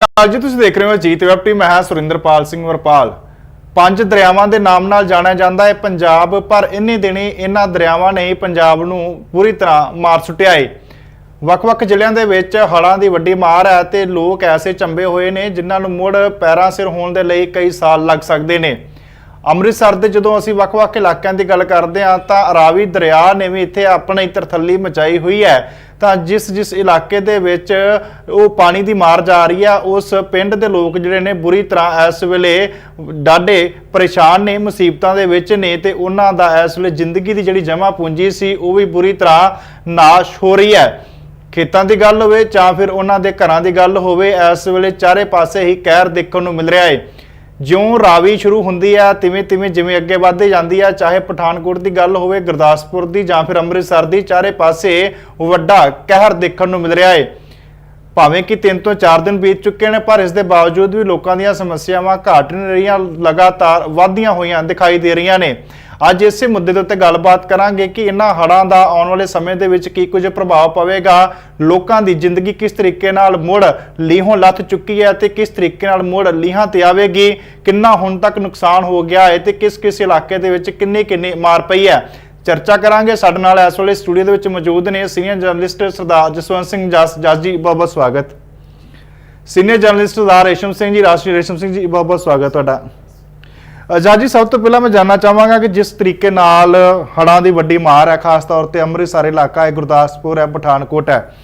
ਜੀ ਤੁਸੀਂ ਦੇਖ ਰਹੇ ਹੋ ਜੀਤ ਵੈਬ ਟੀਮ, ਮੈਂ ਹਾਂ ਸੁਰਿੰਦਰਪਾਲ ਸਿੰਘ ਵਰਪਾਲ। ਪੰਜ ਦਰਿਆਵਾਂ ਦੇ ਨਾਮ ਨਾਲ ਜਾਣਿਆ ਜਾਂਦਾ ਹੈ। ਪੰਜਾਬ ਪਰ ਇੰਨੇ ਦਿਨੀ ਇਹਨਾਂ ਦਰਿਆਵਾਂ ਨੇ ਪੰਜਾਬ ਨੂੰ ਪੂਰੀ ਤਰ੍ਹਾਂ ਮਾਰ ਸੁੱਟਿਆ ਹੈ ਵੱਖ-ਵੱਖ ਜ਼ਿਲ੍ਹਿਆਂ ਦੇ ਵਿੱਚ ਹੜ੍ਹਾਂ ਦੀ ਵੱਡੀ ਮਾਰ ਹੈ ਤੇ ਲੋਕ ਐਸੇ ਚੰਬੇ ਹੋਏ ਨੇ ਜਿਨ੍ਹਾਂ ਨੂੰ ਮੁੜ ਪੈਰਾਂ ਸਿਰ ਹੋਣ ਦੇ ਲਈ ਕਈ ਸਾਲ ਲੱਗ ਸਕਦੇ ਨੇ। ਅੰਮ੍ਰਿਤਸਰ ਦੇ ਜਦੋਂ ਅਸੀਂ ਵੱਖ-ਵੱਖ ਇਲਾਕਿਆਂ ਦੀ ਗੱਲ ਕਰਦੇ ਹਾਂ ਤਾਂ ਰਾਵੀ ਦਰਿਆ ਨੇ ਵੀ ਇੱਥੇ ਆਪਣੀ ਤਰਥੱਲੀ ਮਚਾਈ ਹੋਈ ਹੈ। ਤਾਂ ਜਿਸ ਜਿਸ ਇਲਾਕੇ ਦੇ ਵਿੱਚ ਉਹ ਪਾਣੀ ਦੀ ਮਾਰ ਜਾ ਰਹੀ ਆ, ਉਸ ਪਿੰਡ ਦੇ ਲੋਕ ਜਿਹੜੇ ਨੇ ਬੁਰੀ ਤਰ੍ਹਾਂ ਇਸ ਵੇਲੇ ਡਾਢੇ ਪਰੇਸ਼ਾਨ ਨੇ ਮੁਸੀਬਤਾਂ ਦੇ ਵਿੱਚ ਨੇ ਤੇ ਉਹਨਾਂ ਦਾ ਇਸ ਵੇਲੇ ਜ਼ਿੰਦਗੀ ਦੀ ਜਿਹੜੀ ਜਮਾ ਪੂੰਜੀ ਸੀ, ਉਹ ਵੀ ਬੁਰੀ ਤਰ੍ਹਾਂ ਨਾਸ਼ ਹੋ ਰਹੀ ਹੈ। ਖੇਤਾਂ ਦੀ ਗੱਲ ਹੋਵੇ ਜਾਂ ਫਿਰ ਉਹਨਾਂ ਦੇ ਘਰਾਂ ਦੀ ਗੱਲ ਹੋਵੇ, ਇਸ ਵੇਲੇ ਚਾਰੇ ਪਾਸੇ ਹੀ ਕਹਿਰ ਦੇਖਣ ਨੂੰ ਮਿਲ ਰਿਹਾ ਹੈ ਜਿਉਂ ਰਾਵੀ ਸ਼ੁਰੂ ਹੁੰਦੀ ਆ, ਤਿਵੇਂ ਤਿਵੇਂ ਜਿਵੇਂ ਅੱਗੇ ਵਧਦੇ ਜਾਂਦੀ ਆ, ਚਾਹੇ ਪਠਾਨਕੋਟ ਦੀ ਗੱਲ ਹੋਵੇ, ਗੁਰਦਾਸਪੁਰ ਦੀ ਜਾਂ ਫਿਰ ਅੰਮ੍ਰਿਤਸਰ ਦੀ, ਚਾਰੇ ਪਾਸੇ ਵੱਡਾ ਕਹਿਰ ਦੇਖਣ ਨੂੰ ਮਿਲ ਰਿਹਾ ਹੈ ਭਾਵੇਂ ਕਿ 3 ਤੋਂ 4 ਦਿਨ ਬੀਤ ਚੁੱਕੇ ਨੇ, ਪਰ ਇਸ ਦੇ ਬਾਵਜੂਦ ਵੀ ਲੋਕਾਂ ਦੀਆਂ ਸਮੱਸਿਆਵਾਂ ਘਟ ਨਹੀਂ ਰਹੀਆਂ, ਲਗਾਤਾਰ ਵਧਦੀਆਂ ਹੋਈਆਂ ਦਿਖਾਈ ਦੇ ਰਹੀਆਂ ਨੇ। ਅੱਜ ਇਸੇ ਮੁੱਦੇ ਦੇ ਉੱਤੇ ਗੱਲਬਾਤ ਕਰਾਂਗੇ ਕਿ ਇਹਨਾਂ ਹੜ੍ਹਾਂ ਦਾ ਆਉਣ ਵਾਲੇ ਸਮੇਂ ਦੇ ਵਿੱਚ ਕੀ ਕੁਝ ਪ੍ਰਭਾਵ ਪਵੇਗਾ, ਲੋਕਾਂ ਦੀ ਜ਼ਿੰਦਗੀ ਕਿਸ ਤਰੀਕੇ ਨਾਲ ਮੁੜ ਲੀਹੋਂ ਲੱਥ ਚੁੱਕੀ ਹੈ ਤੇ ਕਿਸ ਤਰੀਕੇ ਨਾਲ ਮੁੜ ਲੀਹਾਂ ਤੇ ਆਵੇਗੀ, ਕਿੰਨਾ ਹੁਣ ਤੱਕ ਨੁਕਸਾਨ ਹੋ ਗਿਆ ਹੈ ਤੇ ਕਿਸ ਕਿਸ ਇਲਾਕੇ ਦੇ ਵਿੱਚ ਕਿੰਨੀ ਕਿੰਨੀ ਮਾਰ ਪਈ ਹੈ। ਚਰਚਾ ਕਰਾਂਗੇ ਸਾਡੇ ਨਾਲ ਇਸ ਵੇਲੇ ਸਟੂਡੀਓ ਦੇ ਵਿੱਚ ਮੌਜੂਦ ਨੇ ਸੀਨੀਅਰ ਜਰਨਲਿਸਟ ਸਰਦਾਰ ਜਸਵੰਤ ਸਿੰਘ ਜਸ ਜਸ ਜੀ, ਬਹੁਤ ਬਹੁਤ ਸਵਾਗਤ। ਸੀਨੀਅਰ ਜਰਨਲਿਸਟ ਸਰਦਾਰ ਰੇਸ਼ਮ ਸਿੰਘ ਜੀ, ਰਾਸ਼ਟਰੀ ਰੇਸ਼ਮ ਸਿੰਘ ਜੀ, ਬਹੁਤ ਬਹੁਤ ਸਵਾਗਤ ਤੁਹਾਡਾ। ਅਜਾਦ ਜੀ ਸਭ ਤੋਂ ਪਹਿਲਾਂ ਮੈਂ ਜਾਨਣਾ ਚਾਹਾਂਗਾ ਕਿ ਜਿਸ ਤਰੀਕੇ ਨਾਲ ਹੜ੍ਹਾਂ ਦੀ ਵੱਡੀ ਮਾਰ ਹੈ ਖਾਸ ਤੌਰ ਤੇ ਅੰਮ੍ਰਿਤਸਰ ਇਲਾਕਾ ਹੈ ਗੁਰਦਾਸਪੁਰ ਹੈ ਪਠਾਨਕੋਟ ਹੈ।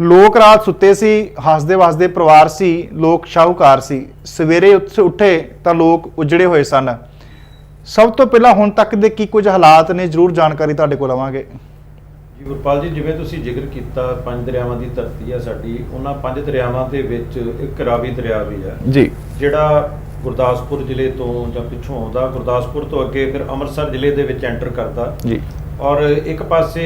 ਲੋਕ ਰਾਤ ਸੁੱਤੇ ਸੀ ਹੱਸਦੇ ਵਸਦੇ ਪਰਿਵਾਰ ਸੀ ਲੋਕ ਸ਼ਾਹੂਕਾਰ ਸੀ। ਸਵੇਰੇ ਉੱਠ- ਤਾਂ ਲੋਕ ਉਜੜੇ ਹੋਏ ਸਨ। ਸਭ ਤੋਂ ਪਹਿਲਾਂ ਹੁਣ ਤੱਕ ਦੇ ਕੀ ਕੁਝ ਹਾਲਾਤ ਨੇ ਜਰੂਰ ਜਾਣਕਾਰੀ ਤੁਹਾਡੇ ਕੋਲ ਲਵਾਂਗੇ। ਜੀ ਗੁਰਪਾਲ ਜੀ ਜਿਵੇਂ ਤੁਸੀਂ ਜ਼ਿਕਰ ਕੀਤਾ ਪੰਜ ਦਰਿਆਵਾਂ ਦੀ ਧਰਤੀ ਆ ਸਾਡੀ ਉਹਨਾਂ ਪੰਜ ਦਰਿਆਵਾਂ ਦੇ ਵਿੱਚ ਇੱਕ ਰਾਵੀ ਦਰਿਆ ਵੀ ਹੈ। ਜੀ। ਜਿਹੜਾ ਗੁਰਦਾਸਪੁਰ ਜ਼ਿਲ੍ਹੇ ਤੋਂ ਜਾਂ ਪਿੱਛੋਂ ਆਉਂਦਾ ਗੁਰਦਾਸਪੁਰ ਤੋਂ ਅੱਗੇ ਫਿਰ ਅੰਮ੍ਰਿਤਸਰ ਜ਼ਿਲ੍ਹੇ ਦੇ ਵਿੱਚ ਐਂਟਰ ਕਰਦਾ। ਜੀ। ਔਰ ਇੱਕ ਪਾਸੇ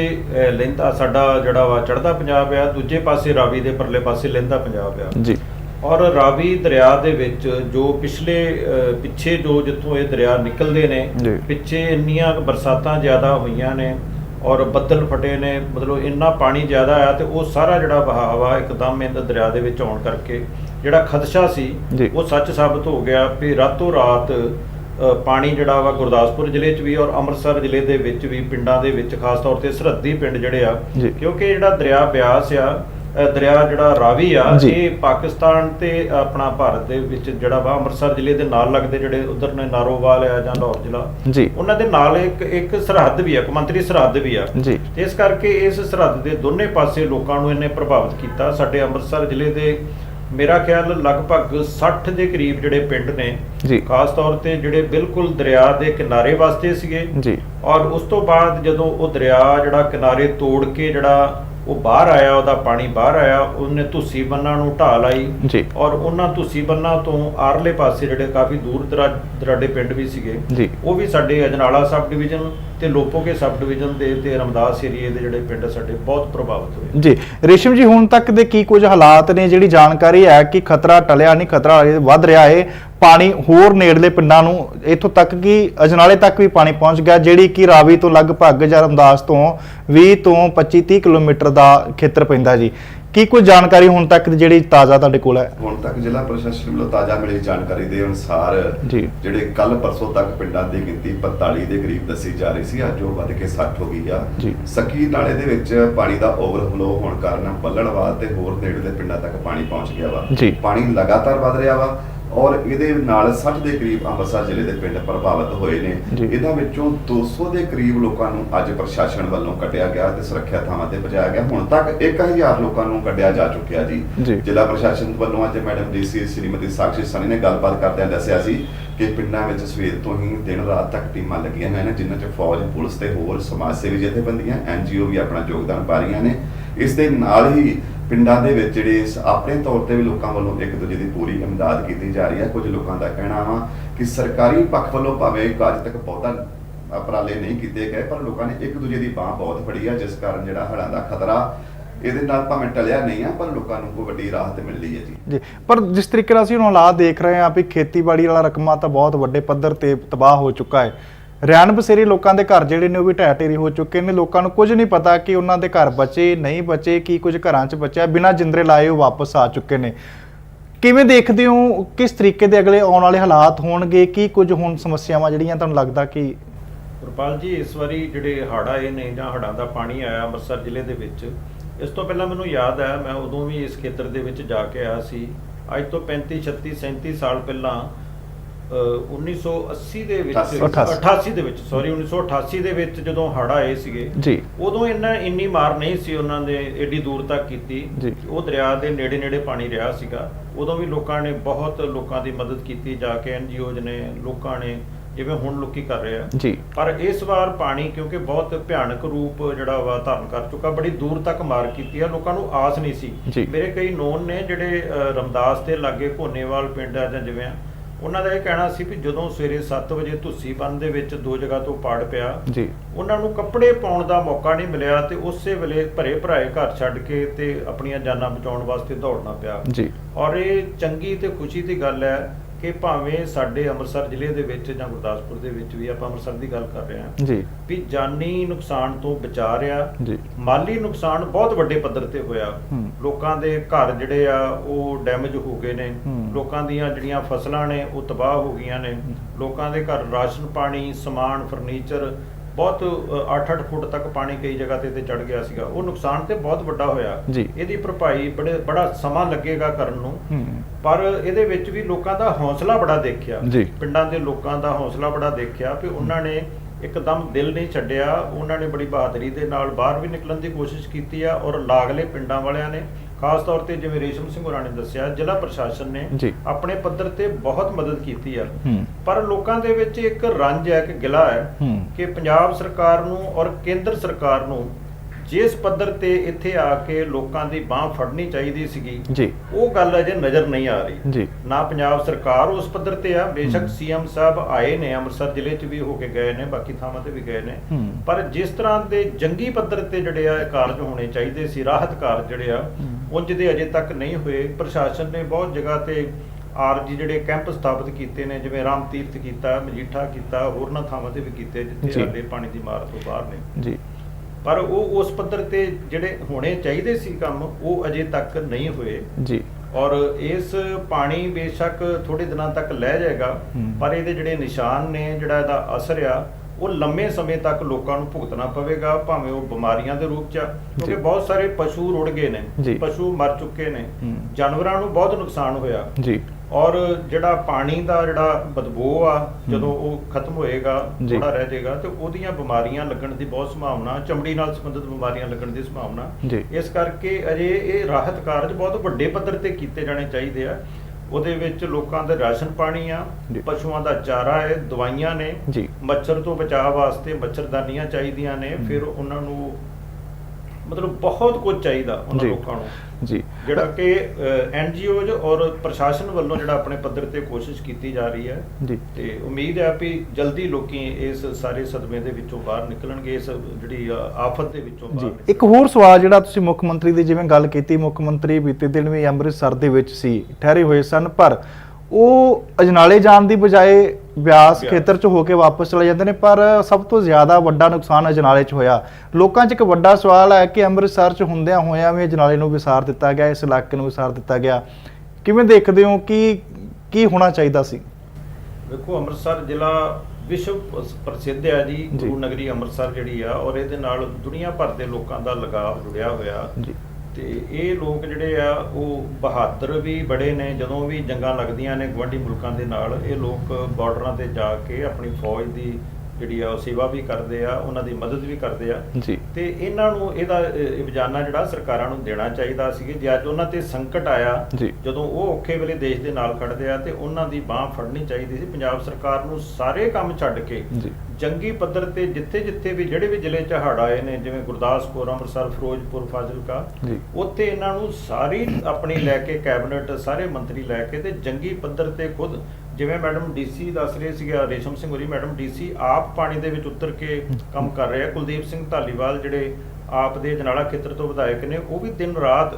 ਲਹਿੰਦਾ ਸਾਡਾ ਜਿਹੜਾ ਵਾ ਚੜ੍ਹਦਾ ਪੰਜਾਬ ਆ ਦੂਜੇ ਪਾਸੇ ਰਾਵੀ ਦੇ ਪਰਲੇ ਪਾਸੇ ਲਹਿੰਦਾ ਪੰਜਾਬ ਆ। ਜੀ। ਔਰ ਰਾਵੀ ਦਰਿਆ ਦੇ ਵਿੱਚ ਜੋ ਪਿਛਲੇ ਪਿੱਛੇ ਜੋ ਜਿੱਥੋਂ ਇਹ ਦਰਿਆ ਨਿਕਲਦੇ ਨੇ। ਪਿੱਛੇ ਇੰਨੀਆਂ ਬਰਸਾਤਾਂ ਜ਼ਿਆਦਾ ਹੋਈਆਂ ਨੇ ਔਰ ਬੱਦਲ ਫਟੇ ਨੇ ਮਤਲਬ ਇੰਨਾ ਪਾਣੀ ਜ਼ਿਆਦਾ ਆਇਆ ਤੇ ਉਹ ਸਾਰਾ ਜਿਹੜਾ ਵਹਾਅ ਆ ਇੱਕਦਮ ਇਹ ਦਰਿਆ ਦੇ ਵਿੱਚ ਆਉਣ ਕਰਕੇ ਜਿਹੜਾ ਖਦਸ਼ਾ ਸੀ। ਉਹ ਸੱਚ ਸਾਬਤ ਹੋ ਗਿਆ ਵੀ ਰਾਤੋਂ ਰਾਤ ਪਾਣੀ ਜਿਹੜਾ ਵਾ ਗੁਰਦਾਸਪੁਰ ਜ਼ਿਲ੍ਹੇ 'ਚ ਵੀ ਔਰ ਅੰਮ੍ਰਿਤਸਰ ਜ਼ਿਲ੍ਹੇ ਦੇ ਵਿੱਚ ਵੀ ਪਿੰਡਾਂ ਦੇ ਵਿੱਚ ਖਾਸ ਤੌਰ ਤੇ ਸਰਹੱਦੀ ਪਿੰਡ ਜਿਹੜੇ ਆ। ਕਿਉਂਕਿ ਜਿਹੜਾ ਦਰਿਆ ਬਿਆਸ ਆ ਦਰਿਆ ਜਿਹੜਾ ਰਾਵੀ ਆ। ਇਹ ਪਾਕਿਸਤਾਨ ਤੇ ਆਪਣਾ ਭਾਰਤ ਦੇ ਵਿੱਚ ਜਿਹੜਾ ਵਾ ਅੰਮ੍ਰਿਤਸਰ ਜ਼ਿਲ੍ਹੇ ਦੇ ਨਾਲ ਲੱਗਦੇ ਜਿਹੜੇ ਉਧਰ ਨੇ ਨਾਰੋਵਾਲ ਆ ਜਾਂ ਲਾਹੌਰ ਜ਼ਿਲ੍ਹਾ ਜੀ। ਉਹਨਾਂ ਦੇ ਨਾਲ ਇੱਕ ਇੱਕ ਸਰਹੱਦ ਵੀ ਆ ਕੌਮਾਂਤਰੀ ਸਰਹੱਦ ਵੀ ਆ। ਜੀ। ਤੇ ਇਸ ਕਰਕੇ ਇਸ ਸਰਹੱਦ ਦੇ ਦੋਨੇ ਪਾਸੇ ਲੋਕਾਂ ਨੂੰ ਇਹਨੇ ਪ੍ਰਭਾਵਿਤ ਕੀਤਾ। ਸਾਡੇ ਅੰਮ੍ਰਿਤਸਰ ਜ਼ਿਲ੍ਹੇ ਦੇ ਮੇਰਾ ਖਿਆਲ ਲਗਭਗ 60 ਦੇ ਕਰੀਬ ਜਿਹੜੇ ਪਿੰਡ ਨੇ ਜੀ। ਖਾਸ ਤੌਰ ਤੇ ਜਿਹੜੇ ਬਿਲਕੁਲ ਦਰਿਆ ਦੇ ਕਿਨਾਰੇ ਵਾਸਤੇ ਸੀਗੇ। ਜੀ। ਔਰ ਉਸ ਤੋਂ ਬਾਅਦ ਜਦੋਂ ਉਹ ਦਰਿਆ ਜਿਹੜਾ ਕਿਨਾਰੇ ਤੋੜ ਕੇ ਜਿਹੜਾ ਉਹ ਬਾਹਰ ਆਇਆ ਉਹਦਾ ਪਾਣੀ ਬਾਹਰ ਆਇਆ ਉਹਨੇ ਧੁੱਸੀ ਬੰਨਾਂ ਨੂੰ ਢਾਹ ਲਾਈ ਔਰ ਉਹਨਾਂ ਧੁੱਸੀ ਬੰਨਾਂ ਤੋਂ ਆਰਲੇ ਪਾਸੇ ਜਿਹੜੇ ਕਾਫੀ ਦੂਰ ਦਰਾ- ਦਰਾਡੇ ਪਿੰਡ ਵੀ ਸੀਗੇ ਉਹ ਵੀ ਸਾਡੇ ਅਜਨਾਲਾ ਸਬ ਡਿਵੀਜ਼ਨ ਤੇ ਲੋਪੋਕੇ ਸਬ ਡਿਵੀਜ਼ਨ ਦੇ ਤੇ ਰਮਦਾਸ ਏਰੀਏ ਦੇ ਜਿਹੜੇ ਪਿੰਡ ਸਾਡੇ ਬਹੁਤ ਪ੍ਰਭਾਵਿਤ ਹੋਏ। ਜੀ। ਰੇਸ਼ਮ ਜੀ ਹੁਣ ਤੱਕ ਦੇ ਕੀ ਕੁਝ ਹਾਲਾਤ ਨੇ ਜਿਹੜੀ ਜਾਣਕਾਰੀ ਹੈ ਕਿ ਖਤਰਾ ਟਲਿਆ ਨਹੀਂ ਖਤਰਾ ਵੱਧ ਰਿਹਾ ਹੈ? ਪਾਣੀ ਹੋਰ ਨੇੜਲੇ ਪਿੰਡਾਂ ਨੂੰ ਇੱਥੋਂ ਤੱਕ ਕਿ ਅਜਨਾਲੇ ਤੱਕ ਵੀ ਪਾਣੀ ਪਹੁੰਚ ਗਿਆ ਜਿਹੜੀ ਕਿ ਰਾਵੀ ਤੋਂ ਲਗਭਗ ਜਾਂ ਰਮਦਾਸ ਤੋਂ 20 ਤੋਂ 25 30 ਕਿਲੋਮੀਟਰ ਦਾ ਖੇਤਰ ਪੈਂਦਾ ਜੀ ਕੀ ਕੁਝ ਜਾਣਕਾਰੀ ਹੁਣ ਤੱਕ ਦੀ ਜਿਹੜੀ ਤਾਜ਼ਾ ਤੁਹਾਡੇ ਕੋਲ ਹੈ ਹੁਣ ਤੱਕ ਜ਼ਿਲ੍ਹਾ ਪ੍ਰਸ਼ਾਸਨ ਵੱਲੋਂ ਤਾਜ਼ਾ ਮਿਲੀ ਜਾਣਕਾਰੀ ਦੇ ਅਨੁਸਾਰ ਜੀ। ਜਿਹੜੇ ਕੱਲ ਪਰਸੋਂ ਤੱਕ ਪਿੰਡਾਂ ਦੀ ਗਿਣਤੀ 45 ਦੇ ਕਰੀਬ ਦੱਸੀ ਜਾ ਰਹੀ ਸੀ ਅੱਜ ਉਹ ਵੱਧ ਕੇ 60 ਹੋ ਗਈ ਆ ਜੀ। ਸਕੀ ਨਾਲੇ ਦੇ ਵਿੱਚ ਪਾਣੀ ਦਾ ਓਵਰਫਲੋ ਹੋਣ ਕਾਰਨ ਬੱਲਣਵਾਲ ਤੇ ਹੋਰ ਨੇੜਲੇ ਪਿੰਡਾਂ ਤੱਕ ਪਾਣੀ ਪਹੁੰਚ ਗਿਆ ਵਾ ਜੀ। ਪਾਣੀ ਲਗਾਤਾਰ ਵੱਧ ਰਿਹਾ ਵਾ ਔਰ ਇਹਦੇ ਨਾਲ 60 ਦੇ ਕਰੀਬ ਅੰਮ੍ਰਿਤਸਰ ਜ਼ਿਲ੍ਹੇ ਦੇ ਪਿੰਡ ਪ੍ਰਭਾਵਿਤ ਹੋਏ ਨੇ। ਇਹਨਾਂ ਵਿੱਚੋਂ 200 ਦੇ ਕਰੀਬ ਲੋਕਾਂ ਨੂੰ ਅੱਜ ਪ੍ਰਸ਼ਾਸਨ ਵੱਲੋਂ ਕੱਢਿਆ ਗਿਆ ਤੇ ਸੁਰੱਖਿਆ ਥਾਵਾਂ ਤੇ ਪਹੁੰਚਾਇਆ ਗਿਆ ਹੁਣ ਤੱਕ 1000 ਲੋਕਾਂ ਨੂੰ ਕੱਢਿਆ ਜਾ ਚੁੱਕਿਆ ਜੀ। ਜ਼ਿਲ੍ਹਾ ਪ੍ਰਸ਼ਾਸਨ ਵੱਲੋਂ ਅੱਜ ਮੈਡਮ ਡੀਸੀ ਸ਼੍ਰੀਮਤੀ ਸਾਕਸ਼ੀ ਸਨੀ ਨੇ ਗੱਲਬਾਤ ਕਰਦਿਆਂ ਦੱਸਿਆ ਸੀ ਕਿ ਪਿੰਡਾਂ ਵਿੱਚ ਸਵੇਰ ਤੋਂ ਹੀ ਦਿਨ ਰਾਤ ਤੱਕ ਟੀਮਾਂ ਲੱਗੀਆਂ ਹੋਈਆਂ ਨੇ ਜਿਨ੍ਹਾਂ 'ਚ ਫੌਜ ਪੁਲਿਸ ਤੇ ਹੋਰ ਸਮਾਜ ਸੇਵੀ ਜਥੇਬੰਦੀਆਂ ਐਨਜੀਓ ਵੀ ਆਪਣਾ ਯੋਗਦਾਨ ਪਾ ਰਹੀਆਂ ਨੇ ਇਸ ਦੇ ਨਾਲ ਹੀ ਪਿੰਡਾਂ ਦੇ ਵਿੱਚ ਜਿਹੜੇ ਇਸ ਆਪਣੇ ਤੌਰ ਤੇ ਵੀ ਲੋਕਾਂ ਵੱਲੋਂ ਇੱਕ ਦੂਜੇ ਦੀ ਪੂਰੀ ਇਮਦਾਦ ਕੀਤੀ ਜਾ ਰਹੀ ਹੈ, ਕੁਝ ਲੋਕਾਂ ਦਾ ਕਹਿਣਾ ਵਾ ਕਿ ਸਰਕਾਰੀ ਪੱਖ ਵੱਲੋਂ ਭਾਵੇਂ ਅੱਜ ਤੱਕ ਬਹੁਤਾ ਉਪਰਾਲੇ ਨਹੀਂ ਕੀਤੇ ਗਏ, ਪਰ ਲੋਕਾਂ ਨੇ ਇੱਕ ਦੂਜੇ ਦੀ ਬਾਹ ਬਹੁਤ ਫੜੀ ਆ, ਜਿਸ ਕਾਰਨ ਜਿਹੜਾ ਹੜ੍ਹਾਂ ਦਾ ਖਤਰਾ ਇਹਦੇ ਨਾਲ ਭਾਵੇਂ ਟਲਿਆ ਨਹੀਂ ਆ, ਪਰ ਲੋਕਾਂ ਨੂੰ ਕੋਈ ਵੱਡੀ ਰਾਹਤ ਮਿਲਦੀ ਹੈ ਜੀ। ਜੀ, ਪਰ ਜਿਸ ਤਰੀਕੇ ਨਾਲ ਅਸੀਂ ਹੁਣ ਹਾਲਾਤ ਦੇਖ ਰਹੇ ਹਾਂ ਵੀ ਖੇਤੀਬਾੜੀ ਵਾਲਾ ਰਕਮਾ ਤਾਂ ਬਹੁਤ ਵੱਡੇ ਪੱਧਰ ਤੇ ਤਬਾਹ ਹੋ ਚੁੱਕਾ ਹੈ ਰਿਆਨ ਬਸੇਰੀ ਲੋਕਾਂ ਦੇ ਘਰ ਜਿਹੜੇ ਨੇ ਉਹ ਵੀ ਢਹਿ ਢੇਰੀ ਹੋ ਚੁੱਕੇ ਨੇ। ਲੋਕਾਂ ਨੂੰ ਕੁਝ ਨਹੀਂ ਪਤਾ ਕਿ ਉਹਨਾਂ ਦੇ ਘਰ ਬਚੇ, ਨਹੀਂ ਬਚੇ, ਕੀ ਕੁਝ ਘਰਾਂ 'ਚ ਬਚਿਆ। ਬਿਨਾਂ ਜਿੰਦਰੇ ਲਾਏ ਉਹ ਵਾਪਸ ਆ ਚੁੱਕੇ ਨੇ। ਕਿਵੇਂ ਦੇਖਦੇ ਹੋ? ਕਿਸ ਤਰੀਕੇ ਦੇ ਅਗਲੇ ਆਉਣ ਵਾਲੇ ਹਾਲਾਤ ਹੋਣਗੇ? ਕੀ ਕੁਝ ਹੁਣ ਸਮੱਸਿਆਵਾਂ ਜਿਹੜੀਆਂ ਤੁਹਾਨੂੰ ਲੱਗਦਾ ਕਿ ਗੁਰਪਾਲ ਜੀ, ਇਸ ਵਾਰੀ ਜਿਹੜੇ ਹੜ੍ਹ ਆਏ ਨੇ ਜਾਂ ਹੜ੍ਹਾਂ ਦਾ ਪਾਣੀ ਆਇਆ ਅੰਮ੍ਰਿਤਸਰ ਜ਼ਿਲ੍ਹੇ ਦੇ ਵਿੱਚ, ਇਸ ਤੋਂ ਪਹਿਲਾਂ ਮੈਨੂੰ ਯਾਦ ਹੈ, ਮੈਂ ਉਦੋਂ ਵੀ ਇਸ ਖੇਤਰ ਦੇ ਵਿੱਚ ਜਾ ਕੇ ਆਇਆ ਸੀ। ਅੱਜ ਤੋਂ 35 36 37 ਸਾਲ ਪਹਿਲਾਂ 1980 ਦੇ ਵਿੱਚ 88 88 ਦੇ ਵਿੱਚ ਸੌਰੀ 1988 ਦੇ ਵਿੱਚ ਜਦੋਂ ਹੜ੍ਹ ਆਏ ਸੀਗੇ ਜੀ। ਉਦੋਂ ਇੰਨਾ ਇੰਨੀ ਮਾਰ ਨਹੀਂ ਸੀ ਉਹਨਾਂ ਦੇ ਏਡੀ ਦੂਰ ਤੱਕ ਕੀਤੀ। ਉਹ ਦਰਿਆ ਦੇ ਨੇੜੇ ਨੇੜੇ ਪਾਣੀ ਰਿਹਾ ਸੀਗਾ। ਉਦੋਂ ਵੀ ਲੋਕਾਂ ਨੇ ਬਹੁਤ ਲੋਕਾਂ ਦੀ ਮਦਦ ਕੀਤੀ ਜਾ ਕੇ ਐਨਜੀਓਜ਼ ਨੇ ਲੋਕਾਂ ਨੇ ਜਿਵੇਂ ਹੁਣ ਲੋਕੀ ਕਰ ਰਹੇ ਆ। ਜੀ। ਪਰ ਇਸ ਵਾਰ ਪਾਣੀ ਕਿਉਂਕਿ ਬਹੁਤ ਭਿਆਨਕ ਰੂਪ ਜਿਹੜਾ ਵਾ ਧਾਰਨ ਕਰ ਚੁੱਕਾ ਬੜੀ ਦੂਰ ਤੱਕ ਮਾਰ ਕੀਤੀ ਆ ਲੋਕਾਂ ਨੂੰ ਆਸ ਨਹੀਂ ਸੀ। ਮੇਰੇ ਕਈ ਨੋਨ ਨੇ ਜਿਹੜੇ ਰਮਦਾਸ ਦੇ ਲਾਗੇ ਘੋਨੇਵਾਲ ਪਿੰਡ ਆ ਜਾਂ ਜਿਵੇਂ ਆ ਉਹਨਾਂ ਦਾ ਇਹ ਕਹਿਣਾ ਸੀ ਵੀ ਜਦੋਂ ਸਵੇਰੇ 7 ਵਜੇ ਧੁੱਸੀ ਬੰਦ ਦੇ ਵਿੱਚ ਦੋ ਜਗ੍ਹਾ ਤੋਂ ਪਾੜ ਪਿਆ ਜੀ। ਉਹਨਾਂ ਨੂੰ ਕੱਪੜੇ ਪਾਉਣ ਦਾ ਮੌਕਾ ਨਹੀਂ ਮਿਲਿਆ ਤੇ ਉਸੇ ਵੇਲੇ ਭਰੇ ਭਰਾਏ ਘਰ ਛੱਡ ਕੇ ਤੇ ਆਪਣੀਆਂ ਜਾਨਾਂ ਬਚਾਉਣ ਵਾਸਤੇ ਦੌੜਨਾ ਪਿਆ। ਜੀ। ਔਰ ਇਹ ਚੰਗੀ ਤੇ ਖੁਸ਼ੀ ਦੀ ਗੱਲ ਹੈ ਕਿ ਭਾਵੇਂ ਸਾਡੇ ਅੰਮ੍ਰਿਤਸਰ ਜ਼ਿਲ੍ਹੇ ਦੇ ਵਿੱਚ ਜਾਂ ਗੁਰਦਾਸਪੁਰ ਦੇ ਵਿੱਚ ਵੀ ਆਪਾਂ ਅੰਮ੍ਰਿਤਸਰ ਦੀ ਗੱਲ ਕਰ ਰਹੇ ਹਾਂ ਜੀ। ਵੀ ਜਾਨੀ ਨੁਕਸਾਨ ਤੋਂ ਬਚਾ ਰਿਹਾ ਜੀ। ਮਾਲੀ ਨੁਕਸਾਨ ਬਹੁਤ ਵੱਡੇ ਪੱਧਰ ਤੇ ਹੋਇਆ। ਲੋਕਾਂ ਦੇ ਘਰ ਜਿਹੜੇ ਆ ਉਹ ਡੈਮੇਜ ਹੋ ਗਏ ਨੇ। ਲੋਕਾਂ ਦੀਆਂ ਜਿਹੜੀਆਂ ਫਸਲਾਂ ਨੇ ਉਹ ਤਬਾਹ ਹੋ ਗਈਆਂ ਨੇ। ਲੋਕਾਂ ਦੇ ਘਰ ਰਾਸ਼ਨ ਪਾਣੀ ਸਮਾਨ ਫਰਨੀਚਰ ਬਹੁਤ 8-8 ਫੁੱਟ ਤੱਕ ਪਾਣੀ ਕਈ ਜਗ੍ਹਾ ਤੇ ਤੇ ਚੜ ਗਿਆ ਸੀਗਾ। ਉਹ ਨੁਕਸਾਨ ਤੇ ਬਹੁਤ ਵੱਡਾ ਹੋਇਆ। ਇਹਦੀ ਭਰਪਾਈ ਬੜੇ ਬੜਾ ਸਮਾਂ ਲੱਗੇਗਾ ਕਰਨ ਨੂੰ। ਪਰ ਇਹਦੇ ਵਿੱਚ ਵੀ ਲੋਕਾਂ ਦਾ ਹੌਸਲਾ ਬੜਾ ਦੇਖਿਆ। ਪਿੰਡਾਂ ਦੇ ਲੋਕਾਂ ਦਾ ਹੌਸਲਾ ਬੜਾ ਦੇਖਿਆ ਕਿ ਉਹਨਾਂ ਨੇ ਇੱਕਦਮ ਦਿਲ ਨਹੀਂ ਛੱਡਿਆ। ਉਹਨਾਂ ਨੇ ਬੜੀ ਬਹਾਦਰੀ ਦੇ ਨਾਲ ਬਾਹਰ ਵੀ ਨਿਕਲਣ ਦੀ ਕੋਸ਼ਿਸ਼ ਕੀਤੀ ਆ ਔਰ ਲਾਗਲੇ ਪਿੰਡਾਂ ਵਾਲਿਆਂ ਨੇ ਖਾਸ ਤੌਰ ਤੇ ਜਿਵੇਂ ਰੇਸ਼ਮ ਸਿੰਘ ਹੋਰਾਂ ਨੇ ਦੱਸਿਆ ਜ਼ਿਲ੍ਹਾ ਪ੍ਰਸ਼ਾਸਨ ਨੇ। ਆਪਣੇ ਪੱਧਰ ਤੇ ਬਹੁਤ ਮਦਦ ਕੀਤੀ ਆ। ਪਰ ਲੋਕਾਂ ਦੇ ਵਿੱਚ ਇੱਕ ਰੰਜ ਹੈ ਕਿ ਗਿਲਾ ਹੂੰ। ਕਿ ਪੰਜਾਬ ਸਰਕਾਰ ਨੂੰ ਔਰ ਕੇਂਦਰ ਸਰਕਾਰ ਨੂੰ ਜਿਸ ਪੱਧਰ ਤੇ ਇੱਥੇ ਆ ਕੇ ਲੋਕਾਂ ਦੀ ਬਾਹ ਫੜਨੀ ਚਾਹੀਦੀ ਸੀਗੀ ਜੀ। ਉਹ ਗੱਲ ਅਜੇ ਨਜ਼ਰ ਨਹੀਂ ਆ ਰਹੀ। ਜੀ। ਨਾ ਪੰਜਾਬ ਸਰਕਾਰ ਉਸ ਪੱਧਰ ਤੇ ਆ ਬੇਸ਼ੱਕ। ਸੀਐਮ ਸਾਹਿਬ ਆਏ ਨੇ ਅੰਮ੍ਰਿਤਸਰ ਜ਼ਿਲ੍ਹੇ 'ਚ ਵੀ ਹੋ ਕੇ ਗਏ ਨੇ ਬਾਕੀ ਥਾਵਾਂ ਤੇ ਵੀ ਗਏ ਨੇ। ਪਰ ਜਿਸ ਤਰ੍ਹਾਂ ਦੇ ਜੰਗੀ ਪੱਧਰ ਤੇ ਜਿਹੜੇ ਆ ਕਾਰਜ ਹੋਣੇ ਚਾਹੀਦੇ ਸੀ ਰਾਹਤ ਕਾਰਜ ਜਿਹੜੇ ਆ। ਉਂਝ ਦੇ ਅਜੇ ਤੱਕ ਨਹੀਂ ਹੋਏ। ਪ੍ਰਸ਼ਾਸਨ ਨੇ ਬਹੁਤ ਜਗ੍ਹਾ ਤੇ ਆਰਜੀ ਜਿਹੜੇ ਕੈਂਪ ਸਥਾਪਿਤ ਕੀਤੇ ਨੇ ਜਿਵੇਂ ਰਾਮ ਤੀਰਥ ਕੀਤਾ ਮਜੀਠਾ ਕੀਤਾ ਹੋਰਨਾਂ ਥਾਵਾਂ ਤੇ ਵੀ ਕੀਤੇ ਜਿੱਥੇ। ਸਾਡੇ ਪਾਣੀ ਦੀ ਮਾਰ ਤੋਂ ਬਾਹਰ ਨੇ। ਜੀ। ਪਰ ਉਹ ਉਸ ਪੱਧਰ ਤੇ ਜਿਹੜੇ ਹੋਣੇ ਚਾਹੀਦੇ ਸੀ ਕੰਮ ਉਹ ਅਜੇ ਤੱਕ ਨਹੀਂ ਹੋਏ ਜੀ ਔਰ ਇਸ ਪਾਣੀ ਬੇਸ਼ੱਕ ਥੋੜੇ ਦਿਨਾਂ ਤੱਕ ਲੈ ਜਾਏਗਾ। ਪਰ ਇਹਦੇ ਜਿਹੜੇ ਨਿਸ਼ਾਨ ਨੇ ਜਿਹੜਾ ਇਹਦਾ ਅਸਰ ਆ ਉਹ ਲੰਮੇ ਸਮੇਂ ਤੱਕ ਲੋਕਾਂ ਨੂੰ ਭੁਗਤਣਾ ਪਵੇਗਾ ਭਾਵੇਂ ਉਹ ਬਿਮਾਰੀਆਂ ਦੇ ਰੂਪ ਚ ਕਿਉਂਕਿ। ਬਹੁਤ ਸਾਰੇ ਪਸ਼ੂ ਰੁੜ ਗਏ ਨੇ। ਪਸ਼ੂ ਮਰ ਚੁੱਕੇ ਨੇ। ਜਾਨਵਰਾਂ ਨੂੰ ਬਹੁਤ ਨੁਕਸਾਨ ਹੋਇਆ ਜੀ ਔਰ ਜਿਹੜਾ ਪਾਣੀ ਦਾ ਜਿਹੜਾ ਬਦਬੂ ਆ ਜਦੋਂ ਉਹ ਖਤਮ ਹੋਏਗਾ। ਥੋੜਾ ਰਹਿ ਜਾਏਗਾ ਤੇ ਉਹਦੀਆਂ ਬਿਮਾਰੀਆਂ ਲੱਗਣ ਦੀ ਬਹੁਤ ਸੰਭਾਵਨਾ ਚਮੜੀ ਨਾਲ ਸੰਬੰਧਿਤ ਬਿਮਾਰੀਆਂ ਲੱਗਣ ਦੀ ਸੰਭਾਵਨਾ। ਇਸ ਕਰਕੇ ਅਜੇ ਇਹ ਰਾਹਤ ਕਾਰਜ ਬਹੁਤ ਵੱਡੇ ਪੱਧਰ ਤੇ ਕੀਤੇ ਜਾਣੇ ਚਾਹੀਦੇ ਆ। ਉਹਦੇ ਵਿੱਚ ਲੋਕਾਂ ਦੇ ਰਾਸ਼ਨ ਪਾਣੀ ਆ। ਪਸ਼ੂਆਂ ਦਾ ਚਾਰਾ ਹੈ ਦਵਾਈਆਂ ਨੇ। ਮੱਛਰ ਤੋਂ ਬਚਾਅ ਵਾਸਤੇ ਮੱਛਰਦਾਨੀਆਂ ਚਾਹੀਦੀਆਂ ਨੇ। ਫਿਰ ਉਹਨਾਂ ਨੂੰ ਮਤਲਬ ਬਹੁਤ ਕੁਝ ਚਾਹੀਦਾ ਉਹਨਾਂ। ਲੋਕਾਂ ਨੂੰ। ਜੀ। ਜਿਹੜਾ ਕਿ ਐਨਜੀਓਜ਼ ਔਰ ਪ੍ਰਸ਼ਾਸਨ ਵੱਲੋਂ ਜਿਹੜਾ ਆਪਣੇ ਪੱਧਰ ਤੇ ਕੋਸ਼ਿਸ਼ ਕੀਤੀ ਜਾ ਰਹੀ ਹੈ। ਜੀ। ਤੇ ਉਮੀਦ ਹੈ ਵੀ ਜਲਦੀ ਲੋਕੀ ਇਸ ਸਾਰੇ ਸਦਮੇ ਦੇ ਵਿੱਚੋਂ ਬਾਹਰ ਨਿਕਲਣਗੇ ਇਸ ਜਿਹੜੀ ਆਫਤ ਦੇ ਵਿੱਚੋਂ ਬਾਹਰ ਜੀ। ਇੱਕ ਹੋਰ ਸਵਾਲ ਜਿਹੜਾ ਤੁਸੀਂ ਮੁੱਖ ਮੰਤਰੀ ਦੀ ਜਿਵੇਂ ਗੱਲ ਕੀਤੀ ਮੁੱਖ ਮੰਤਰੀ ਬੀਤੇ ਦਿਨ ਵੀ ਅੰਮ੍ਰਿਤਸਰ ਦੇ ਵਿੱਚ ਸੀ ਠਹਿਰੇ ਹੋਏ ਸਨ ਪਰ ਉਹ ਅਜਨਾਲੇ ਜਾਣ ਦੀ ਬਜਾਏ ਬਿਆਸ। ਖੇਤਰ 'ਚ ਹੋ ਕੇ ਵਾਪਸ ਚਲੇ ਜਾਂਦੇ ਨੇ ਪਰ ਸਭ ਤੋਂ ਜ਼ਿਆਦਾ ਵੱਡਾ ਨੁਕਸਾਨ ਅਜਨਾਲੇ 'ਚ ਹੋਇਆ। ਲੋਕਾਂ 'ਚ ਇੱਕ ਵੱਡਾ ਸਵਾਲ ਹੈ ਕਿ ਅੰਮ੍ਰਿਤਸਰ 'ਚ ਹੁੰਦਿਆਂ ਹੋਇਆਂ ਵੀ ਅਜਨਾਲੇ ਨੂੰ ਵਿਸਾਰ ਦਿੱਤਾ ਗਿਆ ਇਸ ਇਲਾਕੇ ਨੂੰ ਵਿਸਾਰ ਦਿੱਤਾ ਗਿਆ। ਕਿਵੇਂ ਦੇਖਦੇ ਹੋ ਕਿ ਕੀ ਹੋਣਾ ਚਾਹੀਦਾ ਸੀ? ਵੇਖੋ ਅੰਮ੍ਰਿਤਸਰ ਜ਼ਿਲ੍ਹਾ ਵਿਸ਼ਵ ਪ੍ਰਸਿੱਧ ਹੈ ਜੀ। ਜੀ। ਗੁਰੂ ਨਗਰੀ ਅੰਮ੍ਰਿਤਸਰ ਜਿਹੜੀ ਆ ਔਰ ਇਹਦੇ ਨਾਲ ਦੁਨੀਆ ਭਰ ਦੇ ਲੋਕਾਂ ਦਾ ਲਗਾਵ ਜੁੜਿਆ ਹੋਇਆ। ਜੀ। ਤੇ ਇਹ ਲੋਕ ਜਿਹੜੇ ਆ ਉਹ ਬਹਾਦਰ ਵੀ ਬੜੇ ਨੇ ਜਦੋਂ ਵੀ ਜੰਗਾਂ ਲੱਗਦੀਆਂ ਨੇ ਗਵਾਂਢੀ ਮੁਲਕਾਂ ਦੇ ਨਾਲ ਇਹ ਲੋਕ ਬਾਰਡਰਾਂ ਤੇ ਜਾ ਕੇ ਆਪਣੀ ਫੌਜ ਦੀ ਜਿਹੜੀ ਆ ਉਹ ਸੇਵਾ ਵੀ ਕਰਦੇ ਆ ਉਹਨਾਂ ਦੀ ਮਦਦ ਵੀ ਕਰਦੇ ਆ। ਜੀ। ਤੇ ਇਹਨਾਂ ਨੂੰ ਇਹਦਾ ਅ, ਇਵਜ਼ਾਨਾ ਜਿਹੜਾ ਸਰਕਾਰਾਂ ਨੂੰ ਦੇਣਾ ਚਾਹੀਦਾ ਸੀ ਕਿ ਜੇ ਅੱਜ ਉਹਨਾਂ ਤੇ ਸੰਕਟ ਆਇਆ। ਜਦੋਂ ਉਹ ਔਖੇ ਵੇਲੇ ਦੇਸ਼ ਦੇ ਨਾਲ ਖੜਦੇ ਆ ਤੇ ਉਹਨਾਂ ਦੀ ਬਾਹ ਫੜਨੀ ਚਾਹੀਦੀ ਸੀ। ਪੰਜਾਬ ਸਰਕਾਰ ਨੂੰ ਸਾਰੇ ਕੰਮ ਛੱਡ ਕੇ ਜੰਗੀ ਪੱਧਰ ਤੇ ਜਿੱਥੇ ਜਿੱਥੇ ਵੀ ਜਿਹੜੇ ਵੀ ਜ਼ਿਲ੍ਹੇ 'ਚ ਹੜ੍ਹ ਆਏ ਨੇ ਜਿਵੇਂ ਗੁਰਦਾਸਪੁਰ ਅੰਮ੍ਰਿਤਸਰ ਫਿਰੋਜ਼ਪੁਰ ਫਾਜ਼ਿਲਕਾ ਉੱਥੇ ਇਹਨਾਂ ਨੂੰ ਸਾਰੀ ਆਪਣੀ ਲੈ ਕੇ ਕੈਬਨਿਟ ਸਾਰੇ ਮੰਤਰੀ ਲੈ ਕੇ ਤੇ ਜੰਗੀ ਪੱਧਰ ਤੇ ਖੁਦ ਜਿਵੇਂ ਮੈਡਮ ਡੀਸੀ ਦੱਸ ਰਹੇ ਸੀਗੇ ਰੇਸ਼ਮ ਸਿੰਘ ਹੋਰੀ ਮੈਡਮ ਡੀਸੀ ਆਪ ਪਾਣੀ ਦੇ ਵਿੱਚ ਉਤਰ ਕੇ ਕੰਮ ਕਰ ਰਹੇ ਆ। ਕੁਲਦੀਪ ਸਿੰਘ ਧਾਲੀਵਾਲ ਜਿਹੜੇ ਆਪ ਦੇ ਜਨਾਲਾ ਖੇਤਰ ਤੋਂ ਵਿਧਾਇਕ ਨੇ ਉਹ ਵੀ ਦਿਨ ਰਾਤ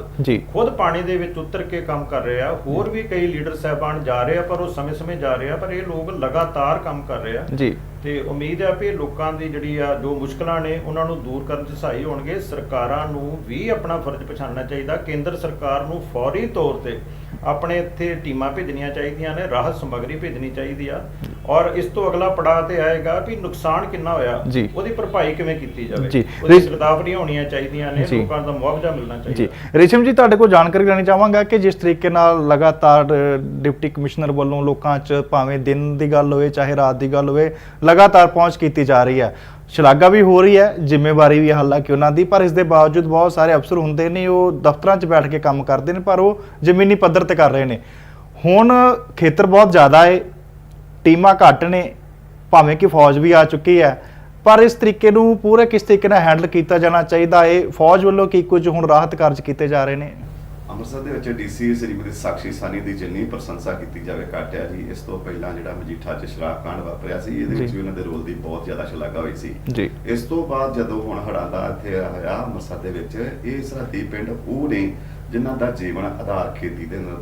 ਖੁਦ ਪਾਣੀ ਦੇ ਵਿੱਚ ਉਤਰ ਕੇ ਕੰਮ ਕਰ ਰਹੇ ਆ। ਹੋਰ ਵੀ ਕਈ ਲੀਡਰ ਸਹਿਬਾਨ ਜਾ ਰਹੇ ਆ ਪਰ ਉਹ ਸਮੇਂ-ਸਮੇਂ ਜਾ ਰਹੇ ਆ ਪਰ ਇਹ ਲੋਕ ਲਗਾਤਾਰ ਕੰਮ ਕਰ ਰਹੇ ਆ। ਜੀ। ਤੇ ਉਮੀਦ ਹੈ ਕਿ ਲੋਕਾਂ ਦੀ ਜਿਹੜੀ ਆ ਜੋ ਮੁਸ਼ਕਲਾਂ ਨੇ ਉਹਨਾਂ ਨੂੰ ਦੂਰ ਕਰਨ 'ਚ ਸਹਾਈ ਹੋਣਗੇ। ਸਰਕਾਰਾਂ ਨੂੰ ਵੀ ਆਪਣਾ ਫਰਜ਼ ਪਛਾਣਨਾ ਚਾਹੀਦਾ। ਕੇਂਦਰ ਸਰਕਾਰ ਨੂੰ ਫੌਰੀ ਤੌਰ ਤੇ ਆਪਣੇ ਇੱਥੇ ਟੀਮਾਂ ਭੇਜਣੀਆਂ ਚਾਹੀਦੀਆਂ ਨੇ, ਰਾਹਤ ਸਮੱਗਰੀ ਭੇਜਣੀ ਚਾਹੀਦੀ ਆ। ਔਰ ਇਸ ਤੋਂ ਅਗਲਾ ਪੜਾਅ ਤੇ ਆਏਗਾ ਵੀ ਨੁਕਸਾਨ ਕਿੰਨਾ ਹੋਇਆ ਜੀ। ਉਹਦੀ ਭਰਪਾਈ ਕਿਵੇਂ ਕੀਤੀ ਜਾਵੇ ਜੀ। ਉਹਦੀ ਗਿਰਦਾਵਰੀਆਂ ਹੋਣੀਆਂ ਚਾਹੀਦੀਆਂ ਨੇ ਜੀ। ਲੋਕਾਂ ਦਾ ਮੁਆਵਜ਼ਾ ਮਿਲਣਾ ਜੀ ਚਾਹੀਦਾ ਰੇਸ਼ਮ ਜੀ ਤੁਹਾਡੇ ਕੋਲ ਜਾਣਕਾਰੀ ਲੈਣੀ ਚਾਹਾਂਗਾ ਕਿ ਜਿਸ ਤਰੀਕੇ ਨਾਲ ਲਗਾਤਾਰ ਡਿਪਟੀ ਕਮਿਸ਼ਨਰ ਵੱਲੋਂ ਲੋਕਾਂ 'ਚ ਭਾਵੇਂ ਦਿਨ ਦੀ ਗੱਲ ਹੋਵੇ ਚਾਹੇ ਰਾਤ ਦੀ ਗੱਲ ਹੋਵੇ ਲਗਾਤਾਰ ਪਹੁੰਚ ਕੀਤੀ ਜਾ ਰਹੀ ਹੈ ਸ਼ਲਾਘਾ ਵੀ ਹੋ ਰਹੀ ਹੈ ਜ਼ਿੰਮੇਵਾਰੀ ਵੀ ਹਾਲਾਂਕਿ ਉਹਨਾਂ ਦੀ ਪਰ ਇਸ ਦੇ ਬਾਵਜੂਦ ਬਹੁਤ ਸਾਰੇ ਅਫਸਰ ਹੁੰਦੇ ਨੇ ਉਹ ਦਫ਼ਤਰਾਂ 'ਚ ਬੈਠ ਕੇ ਕੰਮ ਕਰਦੇ ਨੇ ਪਰ ਉਹ ਜ਼ਮੀਨੀ ਪੱਧਰ ਤੇ ਕਰ ਰਹੇ ਨੇ ਹੁਣ ਖੇਤਰ ਬਹੁਤ ਜ਼ਿਆਦਾ ਹੈ ਟੀਮਾਂ ਘੱਟ ਨੇ ਭਾਵੇਂ ਕਿ ਫੌਜ ਵੀ ਆ ਚੁੱਕੀ ਹੈ। ਪਰ ਇਸ ਤਰੀਕੇ ਨੂੰ ਪੂਰੇ ਕਿਸ ਤਰੀਕੇ ਨਾਲ ਹੈਂਡਲ ਕੀਤਾ ਜਾਣਾ ਚਾਹੀਦਾ ਹੈ ਫੌਜ ਵੱਲੋਂ ਕੀ ਕੁਝ ਹੁਣ ਰਾਹਤ ਕਾਰਜ ਕੀਤੇ ਜਾ ਰਹੇ ਨੇ? ਅੰਮ੍ਰਿਤਸਰ ਦੇ ਵਿੱਚ ਡੀਸੀ ਸ੍ਰੀਮਤੀ ਸਾਕਸ਼ੀ ਸਾਨੀ ਦੀ ਜਿੰਨੀ ਪ੍ਰਸ਼ੰਸਾ ਕੀਤੀ ਜਾਵੇ ਘੱਟ ਹੈ ਜੀ ਇਸ ਤੋਂ ਪਹਿਲਾਂ ਜਿਹੜਾ ਮਜੀਠਾ 'ਚ ਸ਼ਰਾਬ ਕਾਂਡ ਵਾਪਰਿਆ ਸੀ ਇਹਦੇ ਵਿੱਚ। ਵੀ ਉਹਨਾਂ ਦੇ ਰੋਲ ਦੀ ਬਹੁਤ ਜ਼ਿਆਦਾ ਸ਼ਲਾਘਾ ਹੋਈ ਸੀ। ਜੀ। ਇਸ ਤੋਂ ਬਾਅਦ ਜਦੋਂ ਹੁਣ ਹੜ੍ਹਾਂ ਦਾ ਇੱਥੇ ਆਇਆ ਅੰਮ੍ਰਿਤਸਰ ਦੇ ਵਿੱਚ ਇਹ ਸਰਹੱਦੀ ਪਿੰਡ ਉਹ ਨੇ ਜਿਨ੍ਹਾਂ ਦਾ ਜੀਵਨ ਆਧਾਰ ਖੇਤੀ ਤੇ ਨਿਰ-